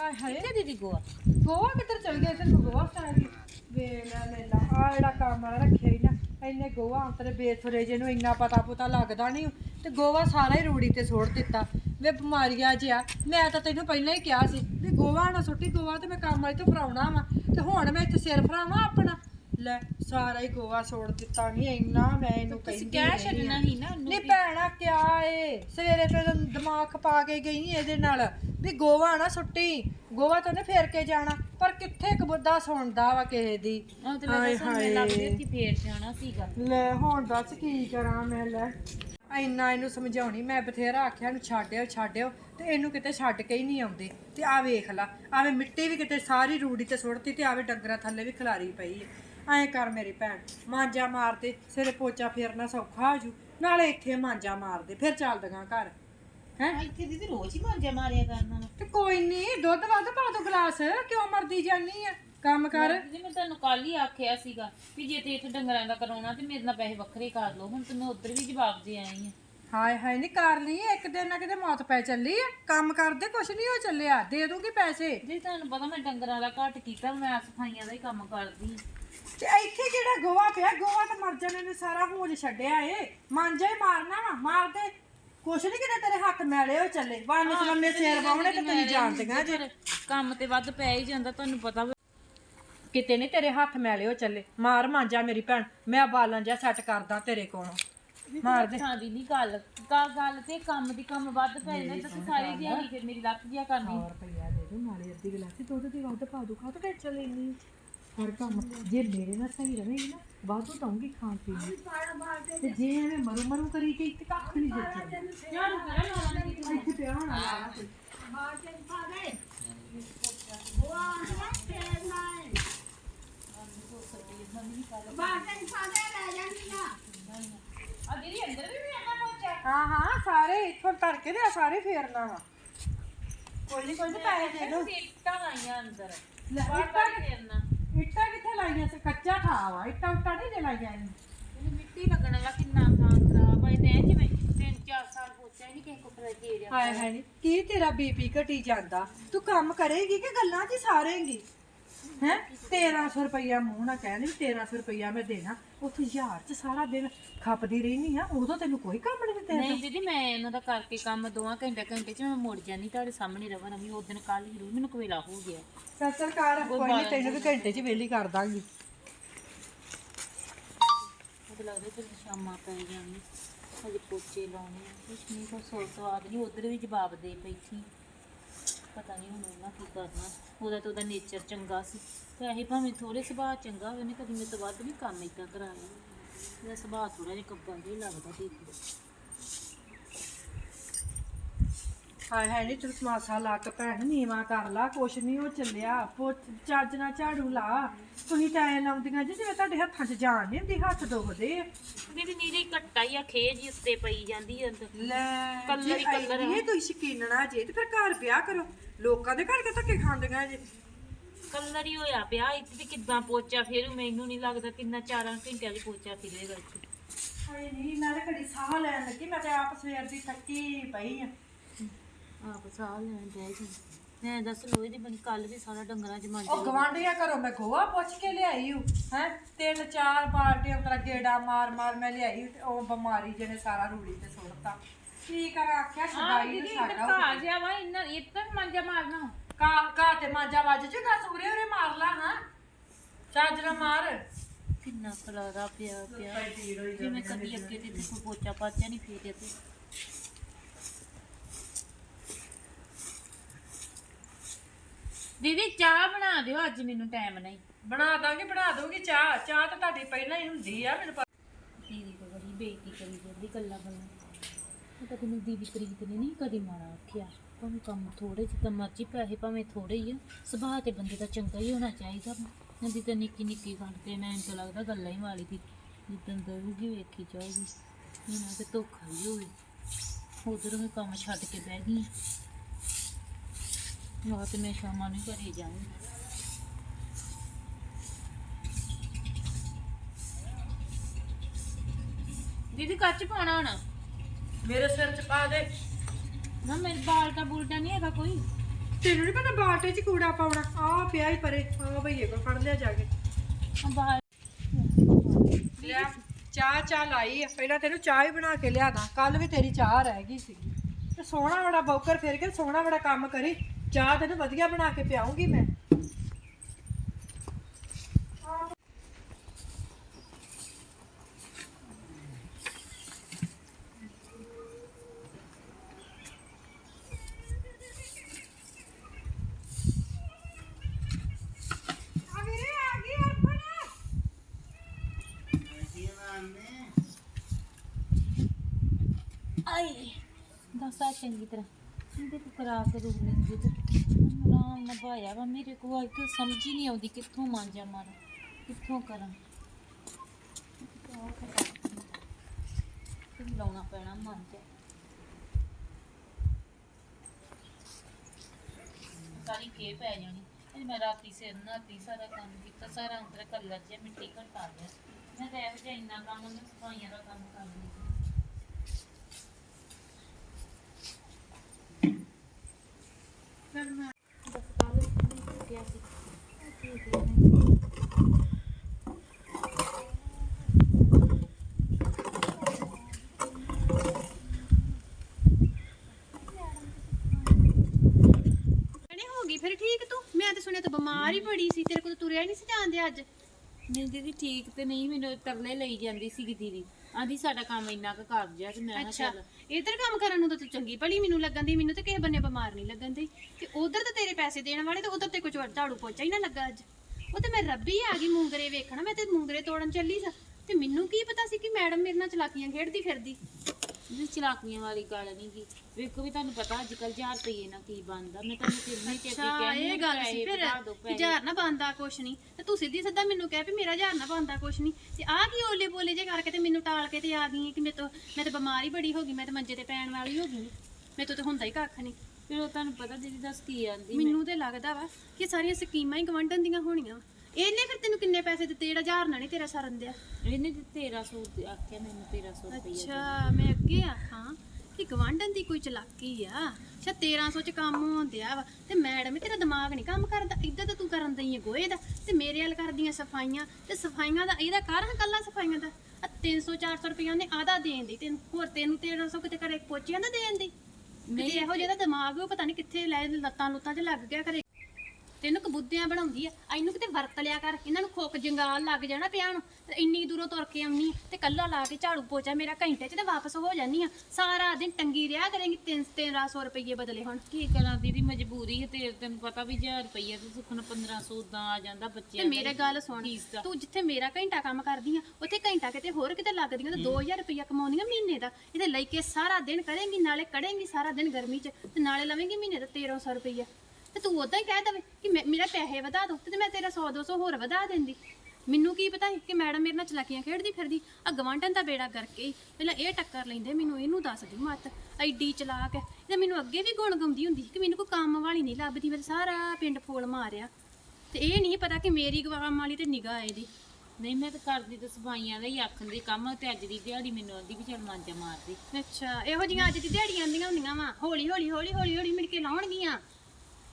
ਹਾਏ ਹਾਏ ਕਿੱਥੇ ਦੀਦੀ ਗੋਆ ਗੋਆ ਕਿੱਧਰ ਚਲ ਗਿਆ ਤੈਨੂੰ ਗੋਆ ਸਟਾਰ ਵੇ ਲੈ ਲੈ ਲਾ ਆ ਜਿਹੜਾ ਕੰਮ ਰੱਖਿਆ ਹੀ ਨਾ ਇੰਨੇ ਗੋਆ ਅੰਤਰੇ ਬੇਸੁਰੇ ਜੇ ਨੂੰ ਇੰਨਾ ਪਤਾ ਪੁਤਾ ਲੱਗਦਾ ਨਹੀਂ ਤੇ ਗੋਆ ਸਾਰਾ ਹੀ ਰੂੜੀ ਤੇ ਸੁੱਟ ਦਿੱਤਾ ਵੇ ਬਿਮਾਰੀਆਂ ਜਿਆ ਮੈਂ ਤਾਂ ਤੈਨੂੰ ਪਹਿਲਾਂ ਹੀ ਕਿਹਾ ਸੀ ਵੀ ਗੋਆ ਨਾ ਸੁੱਟੀ ਗੋਆ ਤੇ ਮੈਂ ਕੰਮ ਵਾਲੀ ਤੋਂ ਫਰਾਉਣਾ ਵਾ ਤੇ ਹੁਣ ਮੈਂ ਇੱਥੇ ਸਿਰ ਫਰਾਵਾਂ ਆਪਣਾ ਲੈ ਸਾਰਾ ਹੀ ਗੋਆ ਸੁੱਟ ਦਿੱਤਾ ਨਹੀਂ ਇੰਨਾ ਮੈਂ ਇਹਨੂੰ ਤੁਸੀਂ ਕਹਿੰਦੀ ਕਹਿ ਰਹੀ ਛੱਡਣਾ ਆਂ। ਹੀ ਨਾ ਉਹਨੂੰ ਨਹੀਂ ਵੀ। ਭੈਣਾ ਕਿਆ ਏ ਸਵੇਰੇ ਤੇ ਦਿਮਾਗ ਖਪਾ ਕੇ ਗਈ ਇਹਦੇ ਨਾਲ ਵੀ ਗੋਵਾ ਨਾ ਸੁੱਟੀ ਗੋਵਾ ਤਾਂ ਉਹਨੇ ਫੇਰ ਕੇ ਜਾਣਾ ਪਰ ਕਿੱਥੇ ਇੱਕ ਬੁੱਧਾ ਸੁਣਦਾ ਵਾ ਕਿਸੇ ਦੀ ਉਹ ਤੇ ਹਾਏ ਲੱਗਦਾ ਸਾਨੂੰ ਹਾਏ। ਲੱਗਦੇ ਕਿ ਫੇਰ ਜਾਣਾ ਸੀਗਾ ਲੈ ਹੁਣ ਦੱਸ ਕੀ ਕਰਾਂ ਮੈਂ ਲੈ ਇੰਨਾ ਇਹਨੂੰ ਸਮਝਾਉਣੀ ਮੈਂ ਬਥੇਰਾ ਆਖਿਆ ਇਹਨੂੰ ਛੱਡਿਓ ਛੱਡਿਓ ਤੇ ਇਹਨੂੰ ਕਿਤੇ ਛੱਡ ਕੇ ਹੀ ਨਹੀਂ ਆਉਂਦੇ ਤੇ ਆ ਵੇਖ ਲਾ ਆਵੇ ਮਿੱਟੀ ਵੀ ਕਿਤੇ ਸਾਰੀ ਰੂੜੀ ਤੇ ਸੁੱਟਤੀ ਤੇ ਆਵੇ ਡੰਗਰਾਂ ਥੱਲੇ ਵੀ ਖਲਾਰੀ ਪਈ ਹੈ ਐਂ ਕਰ ਮੇਰੀ ਭੈਣ ਮਾਂਜਾ ਮਾਰਦੇ ਸਿਰੇ ਪੋਚਾ ਫੇਰਨਾ ਸੌਖਾ ਹੋ ਜੂ ਨਾਲੇ ਇੱਥੇ ਮਾਂਜਾ ਮਾਰਦੇ ਫਿਰ ਚੱਲਦੀਆਂ ਘਰ ਹੈ? ਇੱਥੇ ਦੀਦੀ ਰੋਜ਼ ਹੀ ਮਾਂਜਾ ਮਾਰਿਆ ਕਰਨਾ ਤੇ ਕੋਈ ਨਹੀਂ ਦੁੱਧ ਵੱਧ ਪਾ ਦੋ ਗਲਾਸ ਕਿਉਂ ਮਰਦੀ ਜਾਨੀ ਆ? ਕੰਮ ਕਰ। ਦੀਦੀ ਮੈਂ ਤੁਹਾਨੂੰ ਕੱਲ ਹੀ ਆਖਿਆ ਸੀਗਾ ਵੀ ਜੇ ਤੇ ਇੱਥੇ ਡੰਗਰਾਂ ਦਾ ਕਰਾਉਣਾ ਤੇ ਮੇਰੇ ਨਾਲ ਪੈਸੇ ਵੱਖਰੇ ਕਰ ਲਓ ਹੁਣ ਤੇ ਮੈਂ ਉਧਰ ਵੀ ਜਵਾਬ ਦੇ ਆਈ ਆ ਹਾਏ ਹਾਏ ਨਹੀਂ ਕਰ ਲਈ ਇੱਕ ਦਿਨ ਨਾ ਕਿਤੇ ਮੌਤ ਪੈ ਚੱਲੀ ਆ। ਕੰਮ ਕਰਦੇ ਕੁਛ ਨਹੀਂ ਹੋ ਚੱਲਿਆ। ਦੇ ਦੂੰਗੀ ਪੈਸੇ। ਜੀ ਤੁਹਾਨੂੰ ਪਤਾ ਮੈਂ ਡੰਗਰਾਂ ਦਾ ਘੱਟ ਕੀਤਾ ਮੈਂ ਸਫਾਈਆਂ ਦਾ ਹੀ ਕੰਮ ਕਰਦੀ। ਤੇ ਇੱਥੇ ਕਿਹੜਾ ਗੋਆ ਪਿਆ? ਗੋਆ ਤਾਂ ਮਰ ਜਾਣੇ ਨੇ ਸਾਰਾ ਹੋਜ ਛੱਡਿਆ ਏ। ਮਾਂਜਾ ਹੀ ਮਾਰਨਾ ਵਾ ਮਾਰ ਦੇ ਕੁਛ ਨਹੀਂ ਕਿਤੇ ਤੇਰੇ ਹੱਥ ਮੈਲੇ ਹੋ ਚੱਲੇ। ਵੰਨ ਸਲੰਮੇ ਸਿਰ ਵਾਉਣੇ ਤੇ ਤੁਸੀਂ ਜਾਣਦੀਆਂ ਜੇ। ਕੰਮ ਤੇ ਵੱਧ ਪੈ ਹੀ ਜਾਂਦਾ ਤੁਹਾਨੂੰ ਪਤਾ ਵਾ। ਕਿਤੇ ਨਹੀਂ ਤੇਰੇ ਹੱਥ ਮੈਲੇ ਹੋ ਚੱਲੇ। ਮਾਰ ਮਾਂਜਾ ਮੇਰੀ ਭੈਣ ਮੈਂ ਬਾਲਾਂ ਜਿਹਾ ਸੈੱਟ ਕਰਦਾ ਤੇਰੇ ਕੋਲੋਂ। ਮਾਰ ਦੇ ਦੀ ਨਹੀਂ ਗੱਲ। ਗੱਲ ਗੱਲ ਤੇ ਕੰਮ ਦੀ ਕੰਮ ਵੱਧ ਪੈ ਜਾਂਦਾ ਤਾਂ ਸਾਰੀ ਦਿਹਾੜੀ ਫਿਰ ਮੇਰੀ ਲੱਤ ਜਿਆ ਕਰਨੀ। ਰੁਪਈਆ ਦੇ ਦੋ ਨਾਲੇ ਅੱਧੀ ਗਲਾਸੀ ਦੁੱਧ ਦੀ ਵੱਧ ਪਾ ਦੋ ਖਾ ਤਾਂ ਟੈਨਸ਼ਨ ਲੈਣੀ ਹਰ ਕੰਮ। ਜੇ ਮੇਰੇ ਨਾਲ ਸਹੀ ਰਹੇਗੀ ਨਾ ਵਾਧੂ ਦਊਂਗੀ ਖਾਣ ਪੀਣ। ਨੂੰ ਤੇ ਜੇ ਐਵੇਂ ਮਰੂ ਮਰੂ ਕਰੀ ਗਈ ਤੇ ਕੱਖ ਨਹੀਂ ਦਿੱਤੀ ਝਾੜੂ ਕਰਾ ਲਾਉਣਾ ਨਹੀਂ ਇੱਥੇ ਪਿਆ ਹੋਣਾ ਆ ਦੀਦੀ ਅੰਦਰ ਵੀ ਮੈਂ ਆਣਾ ਪਹੁੰਚਿਆ ਹਾਂ ਹਾਂ ਸਾਰੇ ਇੱਥੋਂ ਤਰ ਕੇ ਤੇ ਆਹ ਸਾਰੇ ਫੇਰਨਾ ਵਾ। ਕੋਈ ਨਹੀਂ ਕੋਈ ਨਹੀਂ ਪੈਸੇ ਦੇ ਦੋ। ਇੱਟਾਂ ਲਾਈਆਂ ਅੰਦਰ। ਲੈ, ਬਾਹਰ ਇੱਟਾਂ ਬਾਹਰ ਫੇਰਨਾ। ਇੱਟਾਂ ਕਿੱਥੇ ਲਾਈਆਂ ਸੀ ਕੱਚਾ ਥਾਂ ਵਾ ਇੱਟਾਂ ਉੱਟਾਂ ਨਹੀਂ ਜੇ ਲਾਈਆਂ ਇਹਨੂੰ। ਇਹ ਮਿੱਟੀ ਲੱਗਣ ਵਾਲਾ ਕਿੰਨਾ ਥਾਂ ਖਰਾਬ ਹੈ ਤੇ ਐਂ ਜਿਵੇਂ ਤਿੰਨ ਚਾਰ ਸਾਲ ਪੋਚਿਆ ਨਹੀਂ ਕਿਸੇ ਕੋਲ ਦੇ ਰਿਹਾ ਹਾਏ ਹਾਏ ਨੀ। ਕੀ ਤੇਰਾ ਬੀਪੀ ਘਟੀ ਜਾਂਦਾ? ਤੂੰ ਕੰਮ ਕਰੇਗੀ ਕਿ ਗੱਲਾਂ 'ਚ ਹੀ ਸਾਰੇਂਗੀ? ਹੈ? 1300 ਰੁਪਈਆ ਮੂੰਹ ਨਾਲ ਕਹਿੰਦੀ 1300 ਰੁਪਈਆ ਮੈਂ ਦੇਣਾ। ਉੱਥੇ ਹਜ਼ਾਰ 'ਚ ਸਾਰਾ ਦਿਨ ਖਪਦੀ ਰਹਿਨੀ ਆ ਉਦੋਂ ਤੈਨੂੰ ਕੋਈ ਕੰਮ ਨਹੀਂ ਦਿੱਤਾ ਨਹੀਂ ਦੀਦੀ ਮੈਂ ਇਹਨਾਂ ਦਾ ਕਰਕੇ ਕੰਮ ਦੋਵਾਂ ਘੰਟੇ ਘੰਟੇ ਚ ਮੈਂ ਮੁੜ ਜਾਨੀ ਤੁਹਾਡੇ ਸਾਹਮਣੇ ਰਵਾਂ ਰਵੀ ਉਸ ਦਿਨ ਕੱਲ ਹੀ ਰੂ ਮੈਨੂੰ ਕਵੇਲਾ ਹੋ ਗਿਆ। ਚੱਲ ਚੱਲ ਕਰ ਕੋਈ ਨਹੀਂ ਤੈਨੂੰ ਵੀ ਘੰਟੇ 'ਚ ਵਿਹਲੀ ਕਰ ਦਾਂਗੀ। ਮੈਨੂੰ ਲੱਗਦਾ ਫਿਰ ਸ਼ਾਮਾਂ ਪੈ ਜਾਣੀ ਹਜੇ ਪੋਚੇ ਲਾਉਣੇ ਕੁਛ ਨਹੀਂ ਕੋਈ ਸੋਚ ਸਵਾਦ ਨਹੀਂ ਉਧਰ ਵੀ ਜਵਾਬ ਦੇ ਪਈ ਸੀ। ਪਤਾ ਨਹੀਂ ਹੁਣ ਉਹਨਾਂ ਕੀ ਕਰਨਾ। ਉਹਦਾ ਤਾਂ ਉਹਦਾ ਨੇਚਰ ਚੰਗਾ ਸੀ। ਤੇ ਇਹ ਭਾਵੇਂ ਥੋੜੇ ਸੁਭਾਅ ਚੰਗਾ ਹੋਵੇ ਨੇ ਕਦੀ ਮੇਰੇ ਤੋਂ ਵੱਧ ਨਹੀਂ ਕੰਮ ਇਦਾਂ ਕਰਾਇਆ। ਉਹਦਾ ਸੁਭਾਅ ਥੋੜਾ ਜਿਹਾ ਕੱਬਾ ਜਿਹਾ ਹੀ ਲੱਗਦਾ ਦੀਦੀ ਹਾਏ ਹਾਏ ਨਹੀਂ ਤੂੰ ਤਮਾਸ਼ਾ ਲਾ ਕੇ ਭੈਣ ਨੀਵਾ ਕਰ ਲਾ ਕੁਛ ਨਹੀਂ ਉਹ ਚੱਲਿਆ। ਪੁੱਤ ਚੱਜ ਨਾਲ ਝਾੜੂ ਲਾ। ਤੁਸੀਂ ਤਾਂ ਐ ਲਾਉਂਦੀਆਂ ਜੀ ਜਿਵੇਂ ਤੁਹਾਡੇ ਹੱਥਾਂ 'ਚ ਜਾਨ ਨਹੀਂ ਹੁੰਦੀ ਹੱਥ ਦੁਖਦੇ ਆ। ਦੀਦੀ ਨੀਰੀ ਘੱਟਾ ਹੀ ਆ ਖੇਜ ਹੀ ਉੱਤੇ ਪਈ ਜਾਂਦੀ ਆ ਅੰਦਰ। ਲੈ ਕਲਰ ਹੀ ਕਲਰ ਆ। ਇਹ ਤੁਸੀਂ ਸ਼ਕੀਨਣਾ ਜੇ ਤੇ ਫਿਰ ਘਰ ਵਿਆਹ ਕਰੋ। ਲੋਕਾਂ ਦੇ ਘਰ ਕੇ ਧੱਕੇ ਖਾਂਦੀਆਂ ਜੇ? ਕਲਰ ਹੀ ਹੋਇਆ ਪਿਆ ਇੱਥੇ ਤੇ ਕਿੱਦਾਂ ਪੋਚਾ ਫਿਰ ਮੈਨੂੰ ਨਹੀਂ ਲੱਗਦਾ ਤਿੰਨਾਂ ਚਾਰਾਂ ਘੰਟਿਆਂ 'ਚ ਪੋਚਾ ਫਿਰੇਗਾ ਇੱਥੇ ਹਾਏ ਨਹੀਂ ਮੈਂ ਤਾਂ ਘੜੀ ਸਾਹ ਲੈਣ ਲੱਗੀ ਮੈਂ ਤੇ ਆਪ ਸਵੇਰ ਦੀ ਥੱਕੀ ਪਈ ਆ। ਆਪ ਸਾਹ ਲੈਣ ਦੇ ਜੀ ਮੈਂ ਦੱਸ ਲੋਹੇ ਦੀ ਬਣੀ ਕੱਲ ਵੀ ਸਾਰਾ ਡੰਗਰਾਂ 'ਚ ਉਹ ਗਵਾਂਢੀਆਂ ਘਰੋਂ ਮੈਂ ਗੋਆ ਪੁੱਛ ਕੇ ਲਿਆਈ ਹੂੰ ਹੈ? ਤਿੰਨ ਚਾਰ ਬਾਲਟੀਆਂ ਤਰਾ ਗੇੜਾ ਮਾਰ ਮਾਰ ਮੈਂ ਲਿਆਈ ਤੇ ਉਹ ਬਿਮਾਰੀ ਜਿਹਨੇ ਸਾਰਾ ਰੂੜੀ ਤੇ ਸੁੱਟਤਾ। ਕੀ ਕਰਾਂ? ਆਖਿਆ ਛਡਾਈ ਨੂੰ ਸਾਡਾ ਆ ਗਿਆ ਵਾ ਇੰਨਾ ਇੱਥੇ ਮੰਜਾ ਮਾਰਨਾ। ਕਾ ਕਾ ਤੇ ਮਾਂਜਾ ਵੱਜ ਜੂਗਾ ਸੂਰੇ ਉਰੇ ਮਾਰ ਲਾ ਹਾਂ। ਚੱਜ ਨਾਲ ਮਾਰ। ਕਿੰਨਾ ਖਲਾਰਾ ਪਿਆ ਪਿਆ। ਜਿਵੇਂ ਕਦੀ ਅੱਗੇ ਤੇ ਕੋਈ ਪੋਚਾ ਪਾਚਾ ਨਹੀਂ ਫੇਰਿਆ ਤੇ। ਦੀਦੀ ਚਾਹ ਬਣਾ ਦਿਓ ਅੱਜ ਮੈਨੂੰ ਟਾਈਮ ਨਹੀਂ। ਬਣਾ ਦਾਂਗੇ ਬਣਾ ਦੂੰਗੀ ਚਾਹ। ਚਾਹ ਤਾਂ ਤੁਹਾਡੀ ਪਹਿਲਾਂ ਹੀ ਹੁੰਦੀ ਆ ਮੈਨੂੰ ਪਤਾ। ਦੀਦੀ ਕੋ ਬੜੀ ਬੇਇੱਜ਼ਤੀ ਕਰੀ ਜਾਂਦੀ ਗੱਲਾਂ ਗੱਲਾਂ ਤਾਂ ਤੈਨੂੰ ਦੀਦੀ ਪ੍ਰੀਤ ਨੇ ਨਹੀਂ ਕਦੀ ਮਾੜਾ ਆਖਿਆ। ਭਾਵੇਂ ਕੰਮ ਥੋੜੇ ਜਿੱਦਾਂ ਮਰਜ਼ੀ ਪੈਸੇ ਭਾਵੇਂ ਥੋੜੇ ਹੀ ਆ, ਸੁਭਾਅ ਤੇ ਬੰਦੇ ਦਾ ਚੰਗਾ ਹੀ ਹੋਣਾ ਚਾਹੀਦਾ। ਨਦੀ ਤਾਂ ਨਿੱਕੀ ਨਿੱਕੀ ਗੱਲ ਤੇ ਮੈਨੂੰ ਤਾਂ ਲੱਗਦਾ ਗੱਲਾਂ ਹੀ ਵਾਲੀ ਦੀ ਜਿੱਦਣ ਦਊਗੀ, ਵੇਖੀ ਜਾਊਗੀ। ਇਹਨਾਂ ਤੇ ਧੋਖਾ ਹੀ ਹੋਵੇ ਉਧਰ ਮੈਂ ਕੰਮ ਛੱਡ ਕੇ ਬਹਿ ਗਈ। ਨਾ ਤੇ ਮੈਂ ਸ਼ਾਮਾਂ ਨੂੰ ਘਰੇ ਜਾਊਂਗੀ। ਦੀਦੀ, ਕੱਚ ਪਾਣਾ ਹੋਣਾ? ਮੇਰੇ ਸਿਰ 'ਚ ਪਾ ਦੇ। ਨਾ ਮੇਰੇ ਬਾਲ ਦਾ ਬੁਲਟਾ ਨਹੀਂ ਹੈਗਾ ਕੋਈ। ਤੈਨੂੰ ਨਹੀਂ ਪਤਾ ਬਾਲਟੇ 'ਚ ਕੂੜਾ ਪਾਉਣਾ? ਆ ਪਿਆ ਹੀ ਪਰੇ ਆ ਭਈਏ ਕੋਲ ਫੜ ਲਿਆ ਜਾ ਕੇ। ਆ ਬਾਲ ਲਿਆ ਚਾਹ ਚਾਹ ਲਾਈ ਆ। ਪਹਿਲਾਂ ਤੈਨੂੰ ਚਾਹ ਹੀ ਬਣਾ ਕੇ ਲਿਆਦਾ। ਕੱਲ ਵੀ ਤੇਰੀ ਚਾਹ ਰਹਿ ਗਈ ਸੀਗੀ ਤੇ ਸੋਹਣਾ ਬੜਾ ਬੌਕਰ ਫਿਰ ਕੇ ਸੋਹਣਾ ਬੜਾ ਕੰਮ ਕਰੀ। ਚਾਹ ਤੈਨੂੰ ਵਧੀਆ ਬਣਾ ਕੇ ਪਿਆਉਂਗੀ ਮੈਂ ਆ ਵੀਰੇ ਆ ਗਈ ਆਪਣਾ ਆਈ ਦੱਸਾ ਚੰਗੀ ਤਰ੍ਹਾਂ। ਇਹਦੇ ਕੋ ਕਰਾ ਕੇ ਰੂਪ ਲੈਂਦੀ ਤੇ ਆਰਾਮ ਨਾਲ ਭਾਇਆ ਵਾ। ਮੇਰੇ ਕੋਲ ਅੱਜ ਤਾਂ ਸਮਝ ਹੀ ਨਹੀਂ ਆਉਂਦੀ ਕਿੱਥੋਂ ਮਾਂਜਾ ਮਾਰਾਂ, ਕਿੱਥੋਂ ਕਰਾਂ। ਲਾਉਣਾ ਪੈਣਾ ਮਾਂਜਾ। ਸਾਰੀ ਕੇ ਪੈ ਜਾਣੀ। ਅੱਜ ਮੈਂ ਰਾਤੀ ਸਿਰ ਨਾਤੀ ਸਾਰਾ ਕੰਮ ਕੀਤਾ, ਸਾਰਾ ਅੰਦਰ ਕਲਰ ਜਿਹਾ ਮਿੱਟੀ ਘਟਾ ਗਿਆ ਮੈਂ ਤਾਂ ਇਹੋ ਜਿਹਾ ਇੰਨਾ ਕੰਮ ਮੈਂ ਸਫਾਈਆਂ ਦਾ ਕੰਮ ਕਰ ਲਈ ਫਿਰ ਹੋ ਗਈ ਫਿਰ ਠੀਕ ਤੂੰ? ਮੈਂ ਤਾਂ ਸੁਣਿਆ ਤੂੰ ਬਿਮਾਰ ਹੀ ਬੜੀ ਸੀ, ਤੇਰੇ ਕੋਲ ਤੁਰਿਆ ਨਹੀਂ ਸੀ ਜਾਂਦੇ ਅੱਜ। ਨਹੀਂ ਦੀਦੀ, ਠੀਕ ਤੇ ਨਹੀਂ, ਮੈਨੂੰ ਤਰਲੇ ਲਈ ਜਾਂਦੀ ਸੀਗੀ ਦੀਦੀ ਆਂਦੀ ਸਾਡਾ ਕੰਮ ਇੰਨਾ ਕੁ ਕਰ ਜਾ ਤੇ ਮੈਂ ਅੱਛਾ ਚੱਲ। ਇਧਰ ਕੰਮ ਕਰਨ ਨੂੰ ਤਾਂ ਤੂੰ ਚੰਗੀ ਭਲੀ ਮੈਨੂੰ ਲੱਗਣ ਦੀ ਮੈਨੂੰ ਤਾਂ ਕਿਸੇ ਬੰਨੇ ਬਿਮਾਰ ਨਹੀਂ ਲੱਗਣ ਦੀ ਤੇ ਉਧਰ ਤਾਂ ਤੇਰੇ ਪੈਸੇ ਦੇਣ ਵਾਲੇ ਤੇ ਉਧਰ ਤੇ ਕੁਝ ਝਾੜੂ ਪੋਚਾ ਹੀ ਨਾ ਲੱਗਾ ਅੱਜ। ਉਹ ਤੇ ਮੈਂ ਰੱਬੀ ਆ ਗਈ ਮੂੰਗਰੇ ਵੇਖਣਾ ਮੈਂ ਤੇ ਮੂੰਗਰੇ ਤੋੜਨ ਚੱਲੀ ਸਾਂ। ਤੇ ਮੈਨੂੰ ਕੀ ਪਤਾ ਸੀ ਕਿ ਮੈਡਮ ਮੇਰੇ ਨਾਲ ਚਲਾਕੀਆਂ ਖੇਡਦੀ ਫਿਰਦੀ। ਜੀ ਚਲਾਕੀਆਂ ਵਾਲੀ ਗੱਲ ਨਹੀਂ ਗੀ। ਵੇਖੋ ਵੀ ਤੁਹਾਨੂੰ ਪਤਾ ਅੱਜ ਕੱਲ 1000 ਰੁਪਏ ਨਾਲ ਕੀ ਬਣਦਾ। ਮੈਂ ਤੁਹਾਨੂੰ ਕਿੰਨੀ ਤੇ ਅੱਛਾ ਕਹਿੰਦੀ ਇਹ ਗੱਲ ਸੀ ਫਿਰ ਹਜ਼ਾਰ ਨਾ ਬੰਦਾ ਕੁਛ ਨਹੀਂ ਤੇ ਤੂੰ ਸਿੱਧੀ ਸਿੱਧਾ ਮੈਨੂੰ ਕਹਿ ਵੀ ਮੇਰਾ ਹਜ਼ਾਰ ਨਾ ਬੰਦਾ ਕੁਛ ਨਹੀਂ ਤੇ ਆਹ ਕੀ ਓਲੇ ਬੋਲੇ ਜੇ ਕਰਕੇ ਤੇ ਮੈਨੂੰ ਟਾਲ ਕੇ ਤੇ ਆ ਗਈ ਕਿ ਮੈਂ ਤਾਂ ਮੈਂ ਤਾਂ ਬਿਮਾਰ ਬੜੀ ਹੋ ਗਈ ਮੈਂ ਤਾਂ ਮੰਜੇ ਤੇ ਪੈਣ ਵਾਲੀ ਹੋ ਗਈ ਮੇਰੇ ਤੋਂ ਤਾਂ ਹੁੰਦਾ ਹੀ ਕੱਖ ਨਹੀਂ ਫਿਰ ਉਹ ਤੁਹਾਨੂੰ ਪਤਾ ਦੀਦੀ ਦੱਸ ਕੀ ਆਂਦੀ ਮੈਨੂੰ ਤੇ ਲੱਗਦਾ ਵਾ ਕਿ ਸਾਰੀਆਂ ਸਕੀਮਾਂ ਹੀ ਗਵੰਡਨ ਦੀਆਂ ਹੋਣੀਆਂ। ਇਹਨੇ ਫਿਰ ਤੈਨੂੰ ਕਿੰਨੇ ਪੈਸੇ ਦਿੱਤੇ? ਜਿਹੜਾ ਹਜ਼ਾਰ ਨਾਲ ਨਹੀਂ ਤੇਰਾ ਸਰਨ ਦਿਆ ਇਹਨੇ ਤੇ 1300 ਦੇ ਆਖਿਆ ਮੈਨੂੰ 1300 ਰੁਪਏ ਅੱਛਾ ਮੈਂ ਅੱਗੇ ਆਖਾਂ ਕਿ ਗਵੰਡਨ ਦੀ ਕੋਈ ਚਲਾਕੀ ਆ। ਅੱਛਾ 1300 ਚ ਕੰਮ ਹੁੰਦਿਆ ਵਾ। ਤੇ ਮੈਡਮ ਤੇਰਾ ਦਿਮਾਗ ਨਹੀਂ ਕੰਮ ਕਰਦਾ। ਇੱਦਾਂ ਤਾਂ ਤੂੰ ਕਰਨ ਦਈ ਹੈ ਗੋਏ ਦਾ। ਤੇ ਮੇਰੇ ਵੱਲ ਕਰਦੀਆਂ ਸਫਾਈਆਂ। ਤੇ ਸਫਾਈਆਂ ਦਾ ਇਹਦਾ ਕਰ ਹਾਂ ਕੱਲਾ ਸਫਾਈਆਂ ਦਾ? ਆ 300 400 ਰੁਪਈਆ ਨੇ ਆਦਾ ਦੇਣ ਦੀ। ਤੈਨੂੰ ਹੋਰ ਤੈਨੂੰ 1300 ਕਿਤੇ ਕਰੇ ਪੋਚਿਆਂ ਦਾ ਦੇਣ ਦੀ। ਨਹੀਂ ਇਹੋ ਜਿਹਾ ਤਾਂ ਦਿਮਾਗ ਉਹ ਪਤਾ ਨਹੀਂ ਕਿੱਥੇ ਲੈ ਲੱਤਾਂ ਲੁੱਤਾਂ 'ਚ ਲੱਗ ਗਿਆ ਕਰੇ ਤੈਨੂੰ ਕਬੂਦਿਆਂ ਬਣਾਉਂਦੀ ਆ। ਇਹਨੂੰ ਕਿਤੇ ਵਰਤ ਲਿਆ ਕਰ। ਇਹਨਾਂ ਨੂੰ ਖੋਕ ਜੰਗਾਲ ਲੱਗ ਜਾਣਾ ਪਿਆ ਨੂੰ ਤੇ ਇੰਨੀ ਦੂਰੋਂ ਤੁਰ ਕੇ ਆਉਣੀ ਤੇ ਕੱਲਾ ਲਾ ਕੇ ਝਾੜੂ ਪੋਚਾ ਮੇਰਾ ਘੰਟੇ 'ਚ ਤੇ ਵਾਪਸ ਹੋ ਜਾਨੀ ਆ। ਸਾਰਾ ਦਿਨ ਟੰਗੀ ਰਿਹਾ ਕਰੇਂਗੀ। 3 1300 ਰੁਪਏ ਬਦਲੇ ਹੁਣ। ਕੀ ਕਰਾਂ ਦੀਦੀ? ਮਜਬੂਰੀ ਹੈ ਤੇ ਤੈਨੂੰ ਪਤਾ ਵੀ 1000 ਰੁਪਈਆ ਤੇ ਸੁਖਨ 1500 ਉਦਾਂ ਆ ਜਾਂਦਾ ਤੇ ਬੱਚਿਆਂ ਮੇਰੇ ਗੱਲ ਸੁਣ। ਫੀਸ ਦਾ। ਤੂੰ ਜਿੱਥੇ ਮੇਰਾ ਘੰਟਾ ਕੰਮ ਕਰਦੀ ਆ ਉੱਥੇ ਘੰਟਾ ਕਿਤੇ ਹੋਰ ਕਿਤੇ ਲੱਗਦੀਆਂ ਤੇ 2000 ਰੁਪਇਆ ਕਮਾਉਂਦੀਆਂ ਮਹੀਨੇ ਦਾ। ਇਹਦੇ ਲੈ ਕੇ ਸਾਰਾ ਦਿਨ ਕਰੇਂਗੀ ਨਾਲੇ ਕੜੇਂਗੀ ਸਾਰਾ ਦਿਨ ਗਰਮੀ 'ਚ ਤੇ ਨਾਲੇ ਲਵੇਂਗੀ ਮਹੀਨੇ ਦਾ 1300 ਰੁਪਇਆ ਤੇ ਤੂੰ ਉਦਾਂ ਹੀ ਕਹਿ ਦਵੇਂ ਕਿ ਮੈਂ- ਮੇਰਾ ਪੈਸੇ ਵਧਾ ਦੋ ਤੇ ਮੈਂ ਤੇਰਾ 100 200 ਹੋਰ ਵਧਾ ਦਿੰਦੀ। ਮੈਨੂੰ ਕੀ ਪਤਾ ਸੀ ਕਿ ਮੈਡਮ ਮੇਰੇ ਨਾਲ ਚਲਾਕੀਆਂ ਖੇਡਦੀ ਫਿਰਦੀ। ਆ ਗਵਾਂਢਣ ਦਾ ਬੇੜਾ ਕਰਕੇ ਹੀ ਪਹਿਲਾਂ ਇਹ ਟੱਕਰ ਲੈਂਦੇ ਮੈਨੂੰ ਇਹਨੂੰ ਦੱਸਦੀ ਮਤ। ਐਡੀ ਚਲਾਕ ਹੈ ਤੇ ਮੈਨੂੰ ਅੱਗੇ ਵੀ ਗੁਣ ਗਾਉਂਦੀ ਹੁੰਦੀ ਸੀ ਕਿ ਮੈਨੂੰ ਕੋਈ ਕੰਮ ਵਾਲੀ ਨਹੀਂ ਲੱਭਦੀ ਮੇਰੇ ਸਾਰਾ ਪਿੰਡ ਫੋਲ ਮਾਰਿਆ। ਤੇ ਇਹ ਨਹੀਂ ਪਤਾ ਕਿ ਮੇਰੀ ਗਵਾਮ ਵਾਲੀ ਤੇ ਨਿਗਾਹ ਇਹਦੀ। ਨਹੀਂ ਮੈਂ ਤਾਂ ਕਰਦੀ ਤੇ ਸਫਾਈਆਂ ਦਾ ਹੀ ਆਖਣ ਦੀ ਕੰਮ ਤੇ ਅੱਜ ਦੀ ਦਿਹਾੜੀ ਮੈਨੂੰ ਆਂਦੀ ਵੀ ਚੱਲ ਮਾਂਜਾ ਮਾਰਦੀ। ਅੱਛਾ ਇਹੋ ਜਿਹੀਆਂ ਅੱਜ ਦੀ ਦਿਹਾੜੀ ਆਂਦੀਆਂ ਹੁੰਦੀਆਂ ਵਾ। ਹੌਲੀ ਹੌਲੀ ਹੌਲੀ ਹੌਲੀ ਹੌਲੀ ਮਿਲ ਕੇ ਲਾਉਣਗੀਆਂ।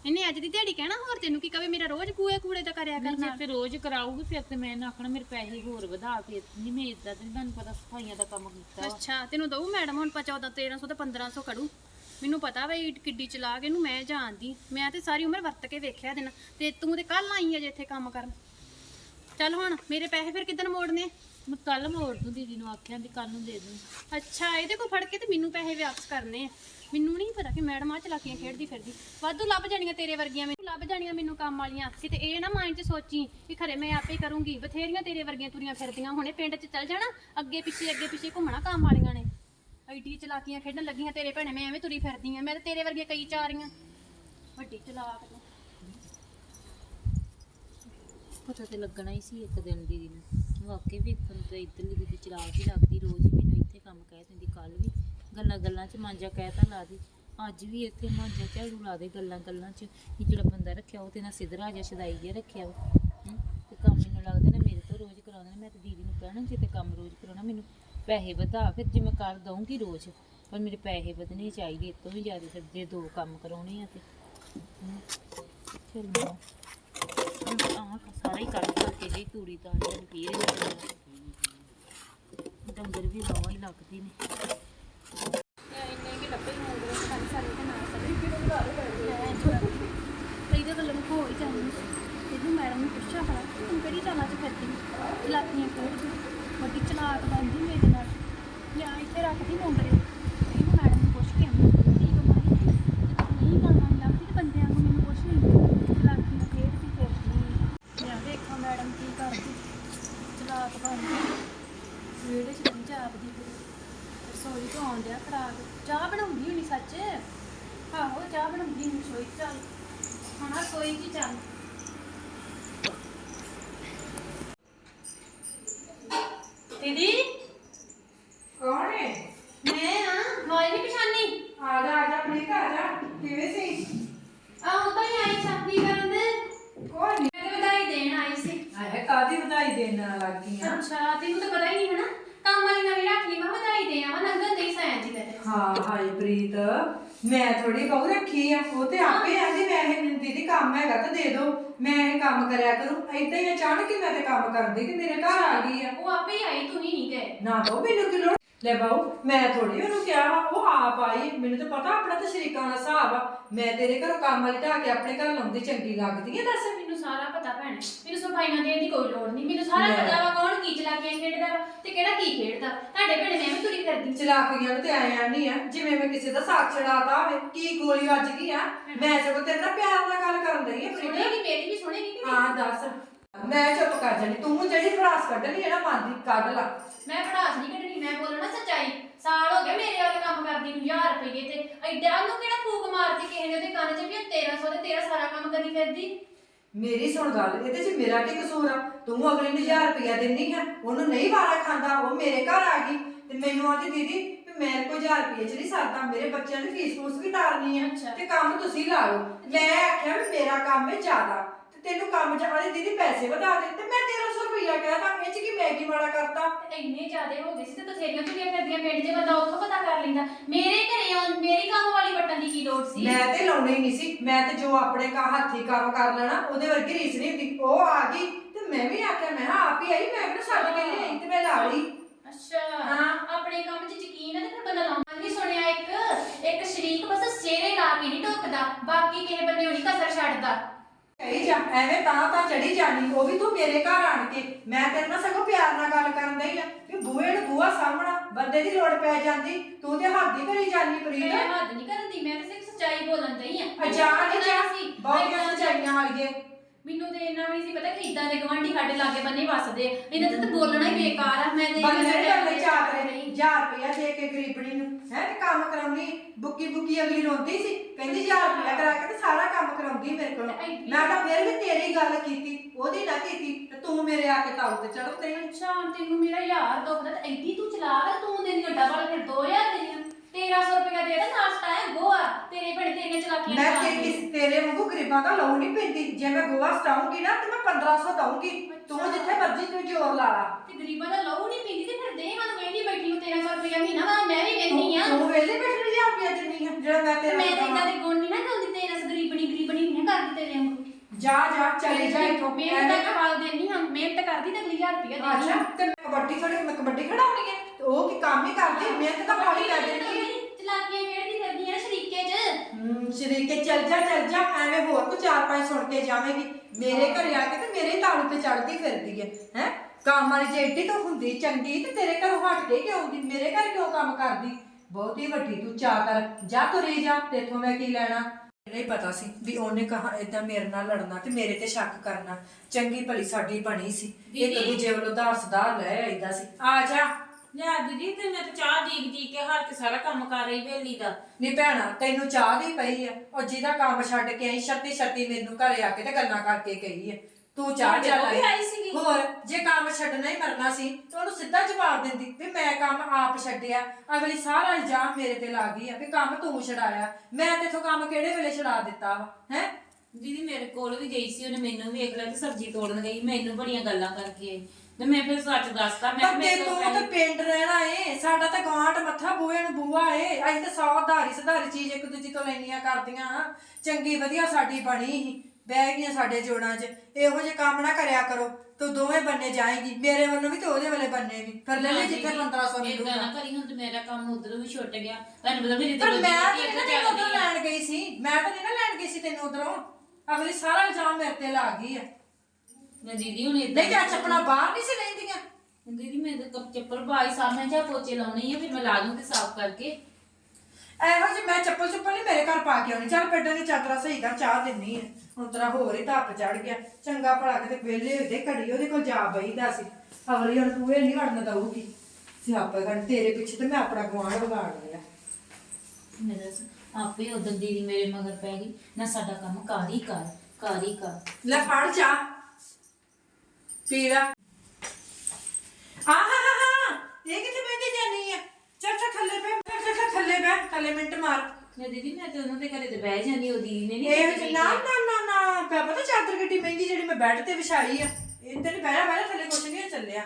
ਇਹਨੇ ਅੱਜ ਦੀ ਦਿਹਾੜੀ ਕਹਿਣਾ ਹੋਰ ਤੈਨੂੰ ਕੀ ਕਵੇ ਮੇਰਾ ਰੋਜ਼ ਕੂਏ ਕੂੜੇ ਦਾ ਕਰਿਆ ਨਹੀਂ ਕਰਨਾ। ਜੇ ਤੇ ਰੋਜ਼ ਕਰਾਊਗੀ ਫਿਰ ਤੇ ਮੈਂ ਨਾ ਆਖਣਾ ਮੇਰੇ ਪੈਸੇ ਹੋਰ ਵਧਾ ਕੇ ਨਹੀਂ ਮੈਂ ਇਦਾਂ ਤੇ ਤੁਹਾਨੂੰ ਪਤਾ ਸਫਾਈਆਂ ਦਾ ਕੰਮ ਕੀਤਾ ਵਾ। ਅੱਛਾ ਤੈਨੂੰ ਦਊ ਮੈਡਮ ਹੁਣ 14 1300 ਤੇ 1500 ਕੜੂ ਮੈਨੂੰ ਪਤਾ ਵਾ ਇਹ ਕਿੱਡੀ ਚਲਾ ਕੇ ਇਹਨੂੰ ਮੈਂ ਜਾਣਦੀ। ਮੈਂ ਤੇ ਸਾਰੀ ਉਮਰ ਵਰਤ ਕੇ ਵੇਖਿਆ ਦਿਨ ਤੇ ਤੂੰ ਤੇ ਕੱਲ ਆਈ ਅਜੇ ਇੱਥੇ ਕੰਮ ਕਰਨ। ਚੱਲ ਹੁਣ ਮੇਰੇ ਪੈਸੇ ਫਿਰ ਕਿੱਦਣ ਮੋੜਨੇ? ਮੈਂ ਕੱਲ ਮੋੜ ਦੂੰ ਦੀਦੀ ਨੂੰ ਆਖਿਆ ਵੀ ਕੱਲ ਨੂੰ ਦੇ ਦੂੰ। ਅੱਛਾ ਇਹਦੇ ਕੋਲ ਫੜ ਕੇ ਤੇ ਮੈਨੂੰ ਪੈਸੇ ਵਾਪਸ ਕਰਨੇ ਆ। ਮੈਨੂੰ ਨਹੀਂ ਪਤਾ ਕਿ ਮੈਡਮ ਆ ਚਲਾਕੀਆਂ ਖੇਡਦੀ ਫਿਰਦੀ। ਵਾਧੂ ਲੱਭ ਜਾਣੀਆਂ ਤੇਰੇ ਵਰਗੀਆਂ ਮੈਨੂੰ। ਲੱਭ ਜਾਣੀਆਂ ਮੈਨੂੰ ਕੰਮ ਵਾਲੀਆਂ। ਕਿਤੇ ਇਹ ਨਾ ਮਾਈਂਡ 'ਚ ਸੋਚੀ ਕਿ ਖਰੇ ਮੈਂ ਆਪੇ ਕਰੂੰਗੀ। ਬਥੇਰੀਆਂ ਤੇਰੇ ਵਰਗੀਆਂ ਤੁਰੀਆਂ ਫਿਰਦੀਆਂ ਹੁਣੇ, ਪਿੰਡ 'ਚ ਚੱਲ ਜਾਣਾ। ਅੱਗੇ ਪਿੱਛੇ ਅੱਗੇ ਪਿੱਛੇ ਘੁੰਮਣਾ ਕੰਮ ਵਾਲੀਆਂ ਨੇ। ਐਡੀ ਚਲਾਕੀਆਂ ਖੇਡਣ ਲੱਗੀਆਂ ਤੇਰੇ ਭੈਣੇ, ਮੈਂ ਐਵੇਂ ਤੁਰੀ ਫਿਰਦੀ ਆ। ਮੈਂ ਤਾਂ ਤੇਰੇ ਵਰਗੀਆਂ ਕਈ ਚਾਰੀਆਂ। ਵੱਡੀ ਚਲਾਕ ਤੂੰ ਪਤਾ ਤੇ ਲੱਗਣਾ ਹੀ ਸੀ ਇੱਕ ਦਿਨ ਦੀਦੀ ਨੂੰ ਵਾਕਈ ਵੀ ਇੱਕ ਨੂੰ ਤੇ ਇਧਰਲੀ ਦੀਦੀ ਚਲਾਕ ਹੀ ਲੱਗਦੀ। ਰੋਜ਼ ਹੀ ਮੈਨੂੰ ਇੱਥੇ ਕੰਮ ਕਹਿ ਦਿੰਦੀ। ਕੱਲ ਵੀ ਗੱਲਾਂ ਗੱਲਾਂ 'ਚ ਮਾਂਜਾ ਕਹਿਤਾ ਲਾ ਦੇ। ਅੱਜ ਵੀ ਇੱਥੇ ਮਾਂਜਾ ਝਾੜੂ ਲਾ ਦੇ ਗੱਲਾਂ ਗੱਲਾਂ 'ਚ। ਇਹ ਜਿਹੜਾ ਬੰਦਾ ਰੱਖਿਆ ਉਹ ਤੇ ਨਾ ਸਿਧਰਾ ਜਿਹਾ ਸ਼ਦਾਈ ਜਿਹਾ ਰੱਖਿਆ ਵਾ। ਹਮ, ਤੇ ਕੰਮ ਮੈਨੂੰ ਲੱਗਦਾ ਨਾ ਮੇਰੇ ਤੋਂ ਰੋਜ਼ ਕਰਾਉਂਦੇ ਨੇ ਮੈਂ ਤੇ ਦੀਦੀ ਨੂੰ ਕਹਿਣਾ ਜੇ ਤੇ ਕੰਮ ਰੋਜ਼ ਕਰਾਉਣਾ ਮੈਨੂੰ ਪੈਸੇ ਵਧਾ ਫਿਰ ਜੇ ਮੈਂ ਕਰ ਦਊਂਗੀ ਰੋਜ਼। ਪਰ ਮੇਰੇ ਪੈਸੇ ਵਧਣੇ ਚਾਹੀਦੇ ਇਸ ਤੋਂ ਵੀ ਜ਼ਿਆਦਾ ਫਿਰ ਜੇ ਦੋ ਕੰਮ ਕਰਾਉਣੇ ਆ ਤੇ। ਹਮ, ਚਲੋ ਆਹ ਸਾਰਾ ਹੀ ਕੰਮ ਕਰਕੇ ਜੀ ਤੂੜੀ ਤਾਂ ਜਿਹੜੀ ਫੇਰ ਹੀ ਲੱਗਣਾ। ਡੰਗਰ ਵੀ ਵਾਵਾ ਹੀ ਲੱਗਦੇ ਨੇ। ਰੱਖਦੀ ਮੁੰਡਰੇ ਇਹਨੂੰ ਮੈਡਮ ਨੂੰ ਪੁੱਛ ਕੇ ਆਉਂਦੀ ਕੀ ਕਮਾਈ ਤੇ ਤੂੰ ਨਹੀਂ ਕਰਨਾ ਲੱਗਦੀ ਤੇ ਬੰਦਿਆਂ ਨੂੰ ਮੈਨੂੰ ਪੁੱਛ ਨਹੀਂ ਚਲਾਕੀਆਂ ਖੇਡਦੀ ਫਿਰਦੀ ਲਿਆ ਦੇਖੋ ਮੈਡਮ ਕੀ ਕਰਦੀ ਚਲਾਕ ਬਣਦੀ ਵਿਹੜੇ 'ਚ ਨਹੀਂ ਜਾਪਦੀ ਰਸੋਈ ਤੋਂ ਆਉਂਦਿਆ ਖਰਾਬ ਚਾਹ ਬਣਾਉਂਦੀ ਹੁਣੀ ਸੱਚ ਆਹੋ ਚਾਹ ਬਣਾਉਂਦੀ ਹੁਣੀ ਰਸੋਈ 'ਚ ਚੱਲ ਹੁਣ ਆ ਕੋਈ ਕੀ ਚੱਲ ਦੀਦੀ ਕੌਣ ਹੈ ਮੈਂ ਆ ਹੋਈ ਨਹੀਂ ਪਛਾਨੀ ਆ ਜਾ ਆ ਜਾ ਪ੍ਰੀਤ ਆ ਜਾ ਕਿਵੇਂ ਸੀ ਆ ਉਦਾਂ ਹੀ ਆਈ ਸਾਫੀ ਕਰਨ ਦੇ ਕੋਈ ਨਹੀਂ ਮੈਂ ਤੇ ਵਧਾਈ ਦੇਣ ਆਈ ਸੀ ਆਏ ਕਾਦੀ ਵਧਾਈ ਦੇਣ ਲੱਗ ਗਈ ਆ। ਅੱਛਾ ਤੈਨੂੰ ਤਾਂ ਪਤਾ ਹੀ ਨਹੀਂ ਹਨਾ ਕੰਮ ਵਾਲੀ ਨਵੀਂ ਰੱਖ ਲਈ ਮੈਂ ਵਧਾਈ ਦੇ ਆਵਾਂ ਨੰਗਨ ਦੇ ਸਾਂ ਜੀ ਕਹਤੇ ਹਾਂ ਹਾਈ ਪ੍ਰੀਤ ਮੈਂ ਥੋੜੀ ਕਹੂ ਰੱਖੀ ਆ ਉਹ ਤੇ ਆਪੇ ਆਂਦੀ ਮੈਂ ਇਹ ਮੈਨੂੰ ਦੀਦੀ ਕੰਮ ਹੈਗਾ ਤਾਂ ਦੇ ਦੋ ਮੈਂ ਇਹ ਕੰਮ ਕਰਿਆ ਕਰੂੰ ਏਦਾਂ ਹੀ ਅਚਾਨਕ ਹੀ ਮੈਂ ਤੇ ਕੰਮ ਕਰਦੀ ਕਿ ਮੇਰੇ ਘਰ ਆ ਗਈ ਆ। ਉਹ ਆਪੇ ਹੀ ਆਈ ਤੂੰ ਹੀ ਨਹੀਂ ਗਏ। ਨਾ ਦੋ ਮੈਨੂੰ ਕਿ ਲੋੜ? ਲੈ ਬਾਊ ਮੈਂ ਥੋੜੀ ਉਹਨੂੰ ਕਿਹਾ ਵਾ ਉਹ ਆਪ ਆਈ ਮੈਨੂੰ ਤਾਂ ਪਤਾ ਆਪਣਾ ਤਾਂ ਸ਼ਰੀਕਾਂ ਦਾ ਹਿਸਾਬ ਆ ਮੈਂ ਤੇਰੇ ਘਰੋਂ ਕੰਮ ਵਾਲੀ ਢਾ ਕੇ ਆਪਣੇ ਘਰ ਲਾਉਂਦੀ ਚੰਗੀ ਲੱਗਦੀ ਆ ਦੱਸ। ਮੈਨੂੰ ਸਾਰਾ ਪਤਾ ਭੈਣ ਮੈਨੂੰ ਸਫਾਈਆਂ ਦੇਣ ਦੀ ਕੋਈ ਲੋੜ ਨਹੀਂ ਮੈਨੂੰ ਸਾਰਾ ਲੈ। ਪਤਾ ਵਾ ਕੌਣ ਕੀ ਚਲਾਕੀਆਂ ਖੇਡਦਾ ਵਾ ਤੇ ਕਿਹੜਾ ਕੀ ਖੇਡਦਾ। ਤੁਹਾਡੇ ਭੈਣੇ ਮੈਂ ਵੀ ਤੁਰੀ ਫਿਰਦੀ। ਚਲਾਕੀਆਂ ਨੂੰ ਤੇ ਆਇਆ ਨਹੀਂ ਆ ਜਿਵੇਂ ਮੈਂ ਕਿਸੇ ਦਾ ਸਾਥ ਛੜਾਤਾ ਹੋਵੇ ਕੀ ਗੋਲੀ ਵੱਜ ਗਈ ਆ ਮੈਂ ਸਗੋਂ ਤੇਰੇ ਨਾਲ ਪਿਆਰ ਨਾਲ ਗੱਲ ਕਰਨ ਦਈ ਆ ਪ੍ਰੀਤ ਸੁਣੇਗੀ ਮੇਰੀ ਵੀ ਸੁਣੇਗੀ ਕਿ ਨਹੀਂ? ਹਾਂ ਦੱਸ। ਮੈਂ ਚੁੱਪ ਕਰ ਜਾਣੀ ਤੂੰ ਜਿਹੜੀ ਫਰਾਸ ਕੱਢਣੀ ਹੈ ਨਾ ਮਨ ਦੀ ਕੱਢ ਲਾ। ਮੈਂ ਪੜਾਸ ਨਹੀਂ ਕੱਢਣੀ ਮੈਂ ਬੋਲਣਾ ਸੱਚਾਈ। ਸਾਲ ਹੋ ਗਿਆ ਮੇਰੇ ਵਾਲੇ ਕੰਮ ਕਰਦੀ ਨੂੰ 1000 ਰੁਪਏ ਤੇ। ਐਡਾ ਨੂੰ ਕਿਹੜਾ ਫੂਕ ਮਾਰਤੀ ਕਿਸੇ ਨੇ ਉਹਦੇ ਕੰਨ 'ਚ ਵੀ ਉਹ 1300 ਤੇ ਤੇਰਾ ਸਾਰਾ ਕੰਮ ਕਰੀ ਫਿਰਦੀ? ਮੇਰੀ ਸੁਣ ਗੱਲ ਇਹਦੇ 'ਚ ਮੇਰਾ ਕੀ ਕਸੂਰ ਆ? ਤੂੰ ਅਗਲੇ ਨੂੰ 1000 ਰੁਪਇਆ ਦਿੰਦੀ ਹੈ ਉਹਨੂੰ ਨਹੀਂ ਵਾਰਾ ਖਾਂਦਾ ਉਹ ਮੇਰੇ ਘਰ ਆ ਗਈ। ਤੇ ਮੈਨੂੰ ਆਂਦੀ ਦੀਦੀ ਵੀ ਮੈਂ ਕੋਈ 1000 ਰੁਪਏ 'ਚ ਨਹੀਂ ਸਰਦਾ ਮੇਰੇ ਬੱਚਿਆਂ ਦੀ ਫੀਸ ਫੂਸ ਵੀ ਤਾਰਨੀ ਆ। ਅੱਛਾ। ਤੇ ਕੰਮ ਤੁਸੀਂ ਲਾ ਲਓ। ਮੈਂ ਆਖਿਆ ਵੀ ਮੇਰਾ ਕੰਮ ਹੈ ਜ਼ਿਆਦਾ। ਤੇ ਤੈਨੂੰ ਕੰਮ 'ਚ ਆਲੇ ਦੀਦੀ ਪੈਸੇ ਵਧਾ ਦੇ ਤੇ ਮੈਂ 1300 ਰੁਪਇਆ ਕਹਿਤਾ ਇਹ 'ਚ ਕੀ ਮੈਗੀ ਵਾਲਾ ਕਰਤਾ। ਇੰਨੇ ਜ਼ਿਆਦੇ ਹੋ ਗਏ ਸੀ ਤੇ ਬਥੇਰੀਆਂ ਤੁਰੀਆਂ ਫਿਰਦੀਆਂ ਪਿੰਡ 'ਚ ਬੰਦਾ ਉੱਥੋਂ ਪਤਾ ਕਰ ਲੈਂਦਾ। ਮੇਰੇ ਘਰੇ ਆਉਣ ਮੇਰੀ ਕੰਮ ਵਾਲੀ ਵੱਟਣ ਦੀ ਕੀ ਲੋੜ ਸੀ? ਮੈਂ ਤੇ ਲਾਉਣੀ ਨਹੀਂ ਸੀ ਮੈਂ ਤੇ ਜੋ ਆਪਣੇ ਕਾ ਹੱਥੀ ਕੰਮ ਕਰ ਲੈਣਾ ਉਹਦੇ ਵਰਗੀ ਰੀਸ ਨਹੀਂ ਹੁੰਦੀ। ਉਹ ਆ ਗਈ ਤੇ ਮੈਂ ਵੀ ਆਖਿਆ ਮੈਂ ਕਿਹਾ ਆਪ ਹੀ ਆਈ ਮੈਂ ਕਿਹਾ ਛੱਡ ਕੇ ਲਿਆਈ ਤੇ ਮੈਂ ਲਾ ਲਈ। ਅੱਛਾ ਹਾਂ। ਆਪਣੇ ਕੰਮ 'ਚ ਯਕੀਨ ਹੈ ਤੇ ਫਿਰ ਬੰਦਾ ਲਾਉਂਦਾ ਨਹੀਂ। ਸੁਣਿਆ ਇੱਕ ਇੱਕ ਸ਼ਰੀਕ ਬਸ ਸਿਹਰੇ ਲਾ ਕੇ ਨਹੀਂ ਢੋਕਦਾ ਬਾਕੀ ਕਿਸੇ ਬੰਦੇ ਨਹੀਂ ਕਸਰ ਛੱਡਦਾ। ਕਹੀ ਜਾ ਐਵੇਂ ਤਾਂ ਤਾਂ ਚੜੀ ਜਾਣੀ ਉਹ ਵੀ ਤੂੰ ਮੇਰੇ ਘਰ ਆਣ ਕੇ। ਮੈਂ ਤੇਰੇ ਨਾਲ ਸਗੋਂ ਪਿਆਰ ਨਾਲ ਗੱਲ ਕਰਨ ਡਈ ਆ ਕਿ ਬੂਹੇ ਨੂੰ ਬੂਹਾ ਸਾਹਮਣਾ ਬੰਦੇ ਦੀ ਲੋੜ ਪੈ ਜਾਂਦੀ। ਤੂੰ ਤੇ ਹੱਥ ਹੀ ਕਰੀ ਜਾਨੀ ਮੈਂ ਪ੍ਰੀਤ ਹੱਦ ਨਹੀਂ ਕਰਨ ਦੀ ਮੈਂ ਤਾਂ ਸਿਰਫ ਸੱਚਾਈ ਬੋਲਣ ਦਈ ਆ। ਜਾ ਸੀ ਬਹੁਤੀਆਂ ਸਚਾਈਆਂ ਵਾਲੀਏ। ਮੈਨੂੰ ਤੇ ਇੰਨਾ ਵੀ ਨਹੀਂ ਸੀ ਪਤਾ ਕਿ ਇਦਾਂ ਦੇ ਗਵਾਂਢੀ ਸਾਡੇ ਲਾਗੇ ਬੰਨੇ ਵੱਸਦੇ ਆ। ਇਹਨਾਂ ਦਾ ਤਾਂ ਬੋਲਣਾ ਹੀ ਬੇਕਾਰ ਆ ਮੈਂ ਤੇ ਬੰਦੇ ਨੇ ਇਹਨਾਂ ਗੱਲ ਦੇ ਚਾਤਰੇ ਨਹੀਂ। 1000 ਰੁਪਇਆ ਦੇ ਕੇ ਗਰੀਬਣੀ ਨੂੰ ਹੈ ਤੇ ਕੰਮ ਕਰਾਉਣੀ ਬੁੱਕੀ ਬੁੱਕੀ ਅਗਲੀ ਰੋਂਦੀ ਸੀ। ਕਹਿੰਦੀ 1000 ਰੁਪਇਆ ਕਰਾ ਕੇ ਤੇ ਸਾਰਾ ਕੰਮ ਕਰਾਉਂਦੀ ਮੇਰੇ ਕੋਲ। ਮੈਂ ਤਾਂ ਫਿਰ ਵੀ ਤੇਰੀ ਗੱਲ ਕੀਤੀ ਉਹਦੀ ਨਾ ਕੀਤੀ ਤੇ ਤੂੰ ਮੇਰੇ ਆ ਕੇ ਤਾਉ ਤੇ ਚੜ੍ਹ ਤੇ ਸ਼ਾਮ ਤੈਨੂੰ ਮੇਰਾ ਯਾਰ ਦੁਖਦਾ ਤੇ ਐਡੀ ਤੂੰ ਚਲਾ ਤੂੰ ਦੇਣੀ ਵੱਡਾ ਵਾਲਾ ਫਿਰ 2000 ਦੇਣੀ 1300 ਰੁਪਏ ਦੇ ਦੇ ਨਾਸ਼ਤਾ ਹੈ ਗੋਆ ਤੇਰੇ ਪਿੰਡ ਤੇਰੀਆਂ ਚਲਾਕੀਆਂ ਮੈਂ ਚਲਾ ਤੇ ਕੇ। ਕਿਸ ਤੇਰੇ ਵਾਂਗੂ ਗਰੀਬਾਂ ਦਾ ਲਹੂ ਨਹੀਂ ਪੈਂਦੀ ਜੇ ਮੈਂ ਗੋਆ ਸਟਾਉਂਗੀ ਨਾ ਤੇ ਮੈਂ 1500 ਦਊਂਗੀ। ਤੂੰ ਜਿੱਥੇ ਮਰਜ਼ੀ ਤੂੰ ਜ਼ੋਰ ਲਾ ਲਾ। ਤੇ ਗਰੀਬਾਂ ਦਾ ਲਹੂ ਨਹੀਂ ਪੀਂਦੀ ਤੇ ਫਿਰ ਦੇ ਮੈਨੂੰ ਕਹਿੰਦੀ ਬੈਠੀ ਨੂੰ 1300 ਰੁਪਏ ਮਹੀਨਾ ਵਾ ਮੈਂ ਵੀ ਕਹਿੰਦੀ ਆ ਤੂੰ ਵੇਲੇ ਬੈਠ ਰਹੀ ਆ ਰੁਪਇਆ ਦਿੰਨੀ ਆ ਜਿਹੜਾ ਮੈਂ ਤੇਰੇ ਮੈਂ ਤਾਂ ਇਦਾਂ ਦੇ ਗੁਣ ਨਹੀਂ ਨਾ ਤੇਰੇ ਸ ਗਰੀਬਣੀ ਗਰੀਬਣੀ ਨਹੀਂ ਕਰਦੀ ਤੇਰੇ ਵਾਂਗੂ। ਜਾ ਜਾ ਚਲੇ ਜਾ ਇੱਥੋਂ। ਮਿਹਨਤ ਦਾ ਖਵਾਲ ਦੇਣੀ ਹਾਂ ਮਿਹਨਤ ਕਰਦੀ ਤੇ ਅਗਲੀ 1000 ਰੁਪਏ ਦੇਣੀ ਅੱਛਾ ਤੇ ਮੈਂ ਕਬੱਡੀ ਥੋੜੀ ਮੈਂ ਕਬੱਡੀ ਖੜਾਉਣੀ ਹੈ ਤੇ ਉਹ ਕੀ ਕੰਮ ਹੀ ਕਰਦੀ ਮਿਹਨਤ ਤਾਂ ਖਾਲੀ ਕਰ ਦਿੰਦੀ ਹੈ ਚਲਾਕੀਆਂ ਖੇਡਦੀ ਫਿਰਦੀ ਆ ਨਾ ਸ਼ਰੀਕੇ 'ਚ। ਹੂੰ ਸ਼ਰੀਕੇ ਚੱਲ ਜਾ ਚੱਲ ਜਾ। ਐਵੇਂ ਹੋਰ ਤੂੰ ਚਾਰ ਪੰਜ ਸੁਣ ਕੇ ਜਾਵੇਂਗੀ। ਮੇਰੇ ਘਰੇ ਆ ਕੇ ਤੇ ਮੇਰੇ ਤਾਲੂ ਤੇ ਚੜਦੀ ਫਿਰਦੀ ਹੈ ਹੈ? ਕੰਮ ਵਾਲੀ ਜੇ ਏਡੀ ਤਾਂ ਹੁੰਦੀ ਚੰਗੀ ਤੇ ਤੇਰੇ ਘਰੋਂ ਹਟ ਕੇ ਕਿਉਂ ਆਉਂਦੀ? ਮੇਰੇ ਘਰ ਕਿਉਂ ਕੰਮ ਕਰਦੀ? ਬਹੁਤੀ ਵੱਡੀ ਤੂੰ ਚਾਤਰ ਜਾ ਤੁਰੀ ਜਾ ਤੇਥੋਂ ਮੈਂ ਕੀ ਲੈਣਾ? ਨਹੀਂ ਪਤਾ ਸੀ ਵੀ ਉਹਨੇ ਕਹਾ ਇਦਾਂ ਮੇਰੇ ਨਾਲ ਲੜਨਾ ਤੇ ਮੇਰੇ ਤੇ ਸ਼ੱਕ ਕਰਨਾ। ਚੰਗੀ ਭਲੀ ਸਾਡੀ ਬਣੀ ਸੀ। ਇੱਕ। ਦੂਜੇ ਵੱਲੋਂ ਦਾਰ ਸਦਾਰ ਲੈ ਆਈਦਾ ਸੀ। ਆ ਜਾ। ਲਿਆ ਦੀਦੀ ਤੇ ਮੈਂ ਤਾਂ ਚਾਹ ਡੀਕ ਡੀਕ ਕੇ ਹਰ ਕੇ ਸਾਰਾ ਕੰਮ ਕਰ ਰਹੀ ਵੇਲੀ ਦਾ। ਨੀ ਭੈਣਾ ਤੈਨੂੰ ਚਾਹ ਦੀ ਪਈ ਆ। ਉਹ ਜਿਹਦਾ ਕੰਮ ਛੱਡ ਕੇ ਆਈ ਛੱਤੀ ਛੱਤੀ ਮੈਨੂੰ ਘਰੇ ਆ ਕੇ ਤੇ ਗੱਲਾਂ ਕਰਕੇ ਗਈ ਆ। ਤੂੰ ਚਾਹ ਤੁਹਾਡੇ ਕੋਲ ਵੀ ਆਈ। ਸੀਗੀ? ਹੋਰ ਜੇ ਕੰਮ ਛੱਡਣਾ ਹੀ ਮਰਨਾ ਸੀ ਤਾਂ ਉਹਨੂੰ ਸਿੱਧਾ ਜਵਾਬ ਦਿੰਦੀ ਵੀ ਮੈਂ ਕੰਮ ਆਪ ਛੱਡਿਆ। ਅਗਲੀ ਸਾਰਾ ਇਲਜ਼ਾਮ ਮੇਰੇ ਤੇ ਲਾ ਗਈ ਆ ਵੀ ਕੰਮ ਤੂੰ ਛਡਾਇਆ। ਮੈਂ ਤੇਥੋਂ ਕੰਮ ਕਿਹੜੇ ਵੇਲੇ ਛਡਾ ਦਿੱਤਾ ਵਾ ਹੈ? ਦੀਦੀ ਮੇਰੇ ਕੋਲ ਵੀ ਗਈ ਸੀ ਉਹਨੇ ਮੈਨੂੰ ਵੀ ਵੇਖ ਲਿਆ ਕਿ ਸਬਜ਼ੀ ਤੋੜਨ ਗਈ ਮੈਨੂੰ ਬੜੀਆਂ ਗੱਲਾਂ ਕਰਕੇ। ਆਈ ਤੇ ਮੈਂ ਫਿਰ ਸੱਚ ਦੱਸਤਾ ਮੈਂ ਕਿਹਾ ਤੇ ਤੂੰ ਪਿੰਡ ਰਹਿਣਾ ਏ ਸਾਡਾ ਤਾਂ ਗਵਾਂਢ ਮੱਥਾ ਬੂਹੇ ਨੂੰ ਬੂਆ ਏ। ਅਸੀਂ ਤਾਂ ਸੌ ਧਾਰੀ ਸਧਾਰੀ ਚੀਜ਼ ਇੱਕ ਦੂਜੀ ਤੋਂ ਲੈਣੀਆਂ ਕਰਦੀਆਂ। ਚੰਗੀ ਵਧੀਆ ਸਾਡੀ ਬਣੀ ਸੀ। ਬਹਿ ਗਈਆਂ ਸਾਡੇ ਜੋੜਾਂ 'ਚ। ਇਹੋ ਜਿਹੇ ਕੰਮ ਨਾ ਕਰਿਆ ਕਰੋ। ਤੂੰ ਦੋਵੇਂ ਬੰਨੇ ਜਾਏਗੀ। ਮੇਰੇ ਵੱਲੋਂ ਵੀ ਤੇ ਉਹਦੇ ਵਾਲੇ ਬੰਨੇ ਵੀ ਫਿਰ ਲੈ ਲੈ ਜਿੱਥੇ 1500 ਏਦਾਂ ਮਿਲੂਗਾ। ਨਾ ਕਰੀ ਹੁਣ ਤੇ ਮੇਰਾ ਕੰਮ ਉਧਰੋਂ ਵੀ ਛੁੱਟ ਗਿਆ। ਤੁਹਾਨੂੰ ਪਤਾ ਮੇਰੀ ਪਰ ਮੈਂ ਤਾਂ ਰੋਟੀ ਨਹੀਂ ਇੱਥੇ ਨਾ ਉਧਰੋਂ। ਲੈਣ ਗਈ ਸੀ। ਮੈਂ ਤਾਂ ਨਹੀਂ ਨਾ ਲੈਣ ਗਈ ਸੀ ਤੈਨੂੰ ਉਧਰੋਂ। ਅਗਲੀ ਸਾਰਾ ਇਲਜ਼ਾਮ ਮੇਰੇ ਤੇ ਲਾ ਗਈ ਆ। ਮੈਂ ਦੀਦੀ ਹੁਣ ਏਦਾਂ ਨਹੀਂ ਜਾਂ ਚੱਪਣਾ ਬਾਹਰ ਨਹੀਂ ਸੀ ਲੈਂਦੀਆਂ। ਦੀਦੀ ਮੈਂ ਤਾਂ ਕੱਪ ਚੱਪਲ ਪਾਈ ਸਾਹਮਣੇ ਜਾ ਪੋਚੇ ਲਾਉਣੇ ਆ ਫਿਰ ਮੈਂ ਲਾ ਦੂੰਗੀ ਸਾਫ਼ ਕਰਕੇ। ਇਹੋ ਜਿਹੀ ਮੈਂ ਚੱਪਲ ਚੁੱਪਲ ਨਹੀਂ ਮੇਰੇ ਘਰ ਪਾ ਕੇ ਆਉਣੀ। ਚੱਲ ਪਿੰਡਾਂ ਦੀ ਚਾਦਰਾ ਸਹੀ ਕਰ ਚਾਹ ਦਿੰਨੀ ਆ। ਹੁਣ ਤੇਰਾ ਹੋਰ ਹੀ ਧੱਪ ਚੜ ਗਿਆ। ਚੰਗਾ ਭਲਾ ਕਿਤੇ ਵਿਹਲੇ ਹੋਦੇ ਘੜੀ ਉਹਦੇ ਕੋਲ ਜਾ ਬਈਦਾ ਸੀ। ਅਗਲੀ ਹੁਣ ਤੂੰ ਇਹ ਨਹੀਂ ਵੜਨ ਦਊਗੀ। ਸਿਆਪਾ ਗਣ ਤੇਰੇ ਪਿੱਛੇ ਤੇ ਮੈਂ ਆਪਣਾ ਗਵਾਂਢ ਵਿਗਾੜ ਲਿਆ। ਮੇਰਾ ਸ- ਆਪੇ ਉਦੋਂ ਦੀਦੀ ਮੇਰੇ ਮਗਰ ਪੈ ਗਈ। ਨਾ ਸਾਡਾ ਕੰਮ ਕਰ ਹੀ ਕਰ ਕਰ ਹੀ ਕਰ ਲੈ ਫੜ ਜਾ ਪੀ ਲੈ। ਹਾ ਹਾ ਹਾ। ਇਹ ਕਿੱਥੇ ਚੱਲ ਥੱਲੇ ਬੈ ਚੱਲ ਥੱਲੇ ਬੈ ਥੱਲੇ ਮਿੰਟ ਮਾਰ। ਮੈਂ ਦੀਦੀ ਮੈਂ ਤੇ ਉਹਨਾਂ ਦੇ ਘਰੇ ਤੇ ਬਹਿ ਜਾਂਦੀ ਉਹ ਦੀਦੀ ਨੇ ਇਹ ਨਹੀਂ ਨਾ ਨਾ ਨਾ ਨਾ ਪਿਆ ਪਤਾ ਚਾਦਰ ਗੱਡੀ ਮਹਿੰਗੀ ਜਿਹੜੀ ਮੈਂ ਬੈੱਡ ਤੇ ਵਿਛਾਈ ਆ। ਇੱਧਰ ਨਹੀਂ ਬਹਿਣਾ ਬਹਿਣਾ ਥੱਲੇ ਕੁਛ ਨਹੀਂ ਚੱਲਿਆ।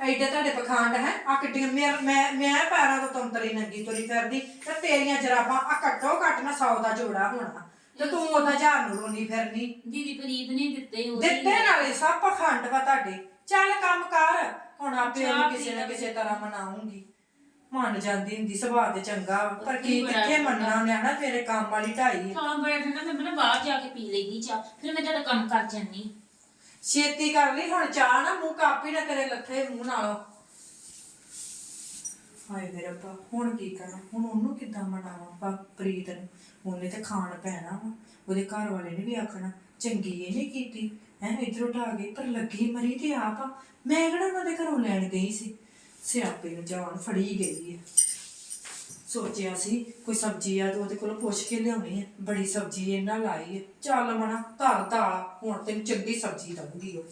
ਐਡੇ ਤੁਹਾਡੇ ਪਖੰਡ ਹੈ ਆ ਕਿੱਡੀਆਂ ਮੈਂ ਮੈਂ ਮੈਂ ਪੈਰਾਂ ਤੋਂ ਤੰਤਰੀ ਨੰਗੀ ਤੁਰੀ ਫਿਰਦੀ ਤੇ ਤੇਰੀਆਂ ਜਰਾਬਾਂ ਆ ਘੱਟੋ ਘੱਟ ਨਾ 100 ਦਾ ਜੋੜਾ ਹੋਣਾ। ਤੇ ਤੂੰ ਉਹਦਾ ਹਜ਼ਾਰ ਨੂੰ ਰੋਣੀ ਫਿਰਨੀ ਦੀਦੀ ਪ੍ਰੀਤ ਨੇ ਦਿੱਤੇ ਉਹ ਦਿੱਤੇ ਨਾਲੇ ਸਭ ਪਖੰਡ ਵਾ ਤੁਹਾਡੇ। ਚੱਲ ਕੰਮ ਕਰ ਹੁਣ ਆਪੇ ਕਿਸੇ ਨਾ। ਕਿਸੇ ਤਰ੍ਹਾਂ ਮਨਾਉਂਗੀ। ਮੰਨ ਜਾਂਦੀ ਹੁੰਦੀ ਸੁਭਾਅ ਤੇ ਚੰਗਾ। ਵਾ, ਪਰ ਕੀ ਕਿੱਥੇ। ਮੰਨਣਾ ਉਹਨੇ ਹਨਾ? ਤੇਰੇ ਕੰਮ ਵਾਲੀ ਢਾਈ ਆ ਤਾਂ ਬੜਾ ਠੰਡਾ ਫਿਰ ਮੈਂ ਨਾ ਬਾਹਰ ਜਾ ਕੇ ਪੀ ਲੈਂਦੀ ਚਾਹ। ਫਿਰ ਮੈਂ ਤੁਹਾਡਾ ਕੰਮ ਕਰ ਜਾਂਦੀ। ਛੇਤੀ ਕਰ ਲਈ ਹੁਣ ਚਾਹ ਨਾ ਮੂੰਹ ਕਾਪੀ ਨਾ ਤੇਰੇ ਲੱਥੇ ਮੂੰਹ ਨਾਲੋਂ। ਹਾਏ ਵੇ ਰੱਬਾ ਹੁਣ ਕੀ ਕਰਾਂ? ਹੁਣ ਉਹਨੂੰ ਕਿੱਦਾਂ ਮਨਾਵਾਂ? ਪਾ ਪ੍ਰੀਤ ਨੂੰ। ਉਹਨੇ ਤੇ ਖਾਣ ਪੈਣਾ ਵਾ। ਉਹਦੇ ਘਰ ਵਾਲੇ ਨੇ ਵੀ ਆਖਣਾ ਚੰਗੀ ਇਹ ਨਹੀਂ ਕੀਤੀ। ਹੈ ਇਧਰੋਂ ਢਾ ਗਈ ਪਰ ਲੱਗੀ ਮਰੀ ਤੇ ਆਪ ਆ। ਮੈਂ ਕਿਹੜਾ ਉਹਨਾਂ ਦੇ ਘਰੋਂ ਲੈਣ ਗਈ ਸੀ? ਸਿਆਪੇ ਨੂੰ ਜਾਨ ਫੜੀ ਗਈ ਹੈ। ਸੋਚਿਆ ਸੀ ਕੋਈ ਸਬਜ਼ੀ ਆ ਤੇ ਉਹਦੇ ਕੋਲੋਂ ਪੁੱਛ ਕੇ ਲਿਆਉਣੀ ਹੈ। ਬੜੀ ਸਬਜ਼ੀ ਇਹਨਾਂ ਲਾਈ ਹੈ। ਚੱਲ ਮਣਾ ਧਰ ਧਾਲ ਹੁਣ ਤੈਨੂੰ ਚੰਗੀ ਸਬਜ਼ੀ ਦਊਂਗੀ ਉਹ।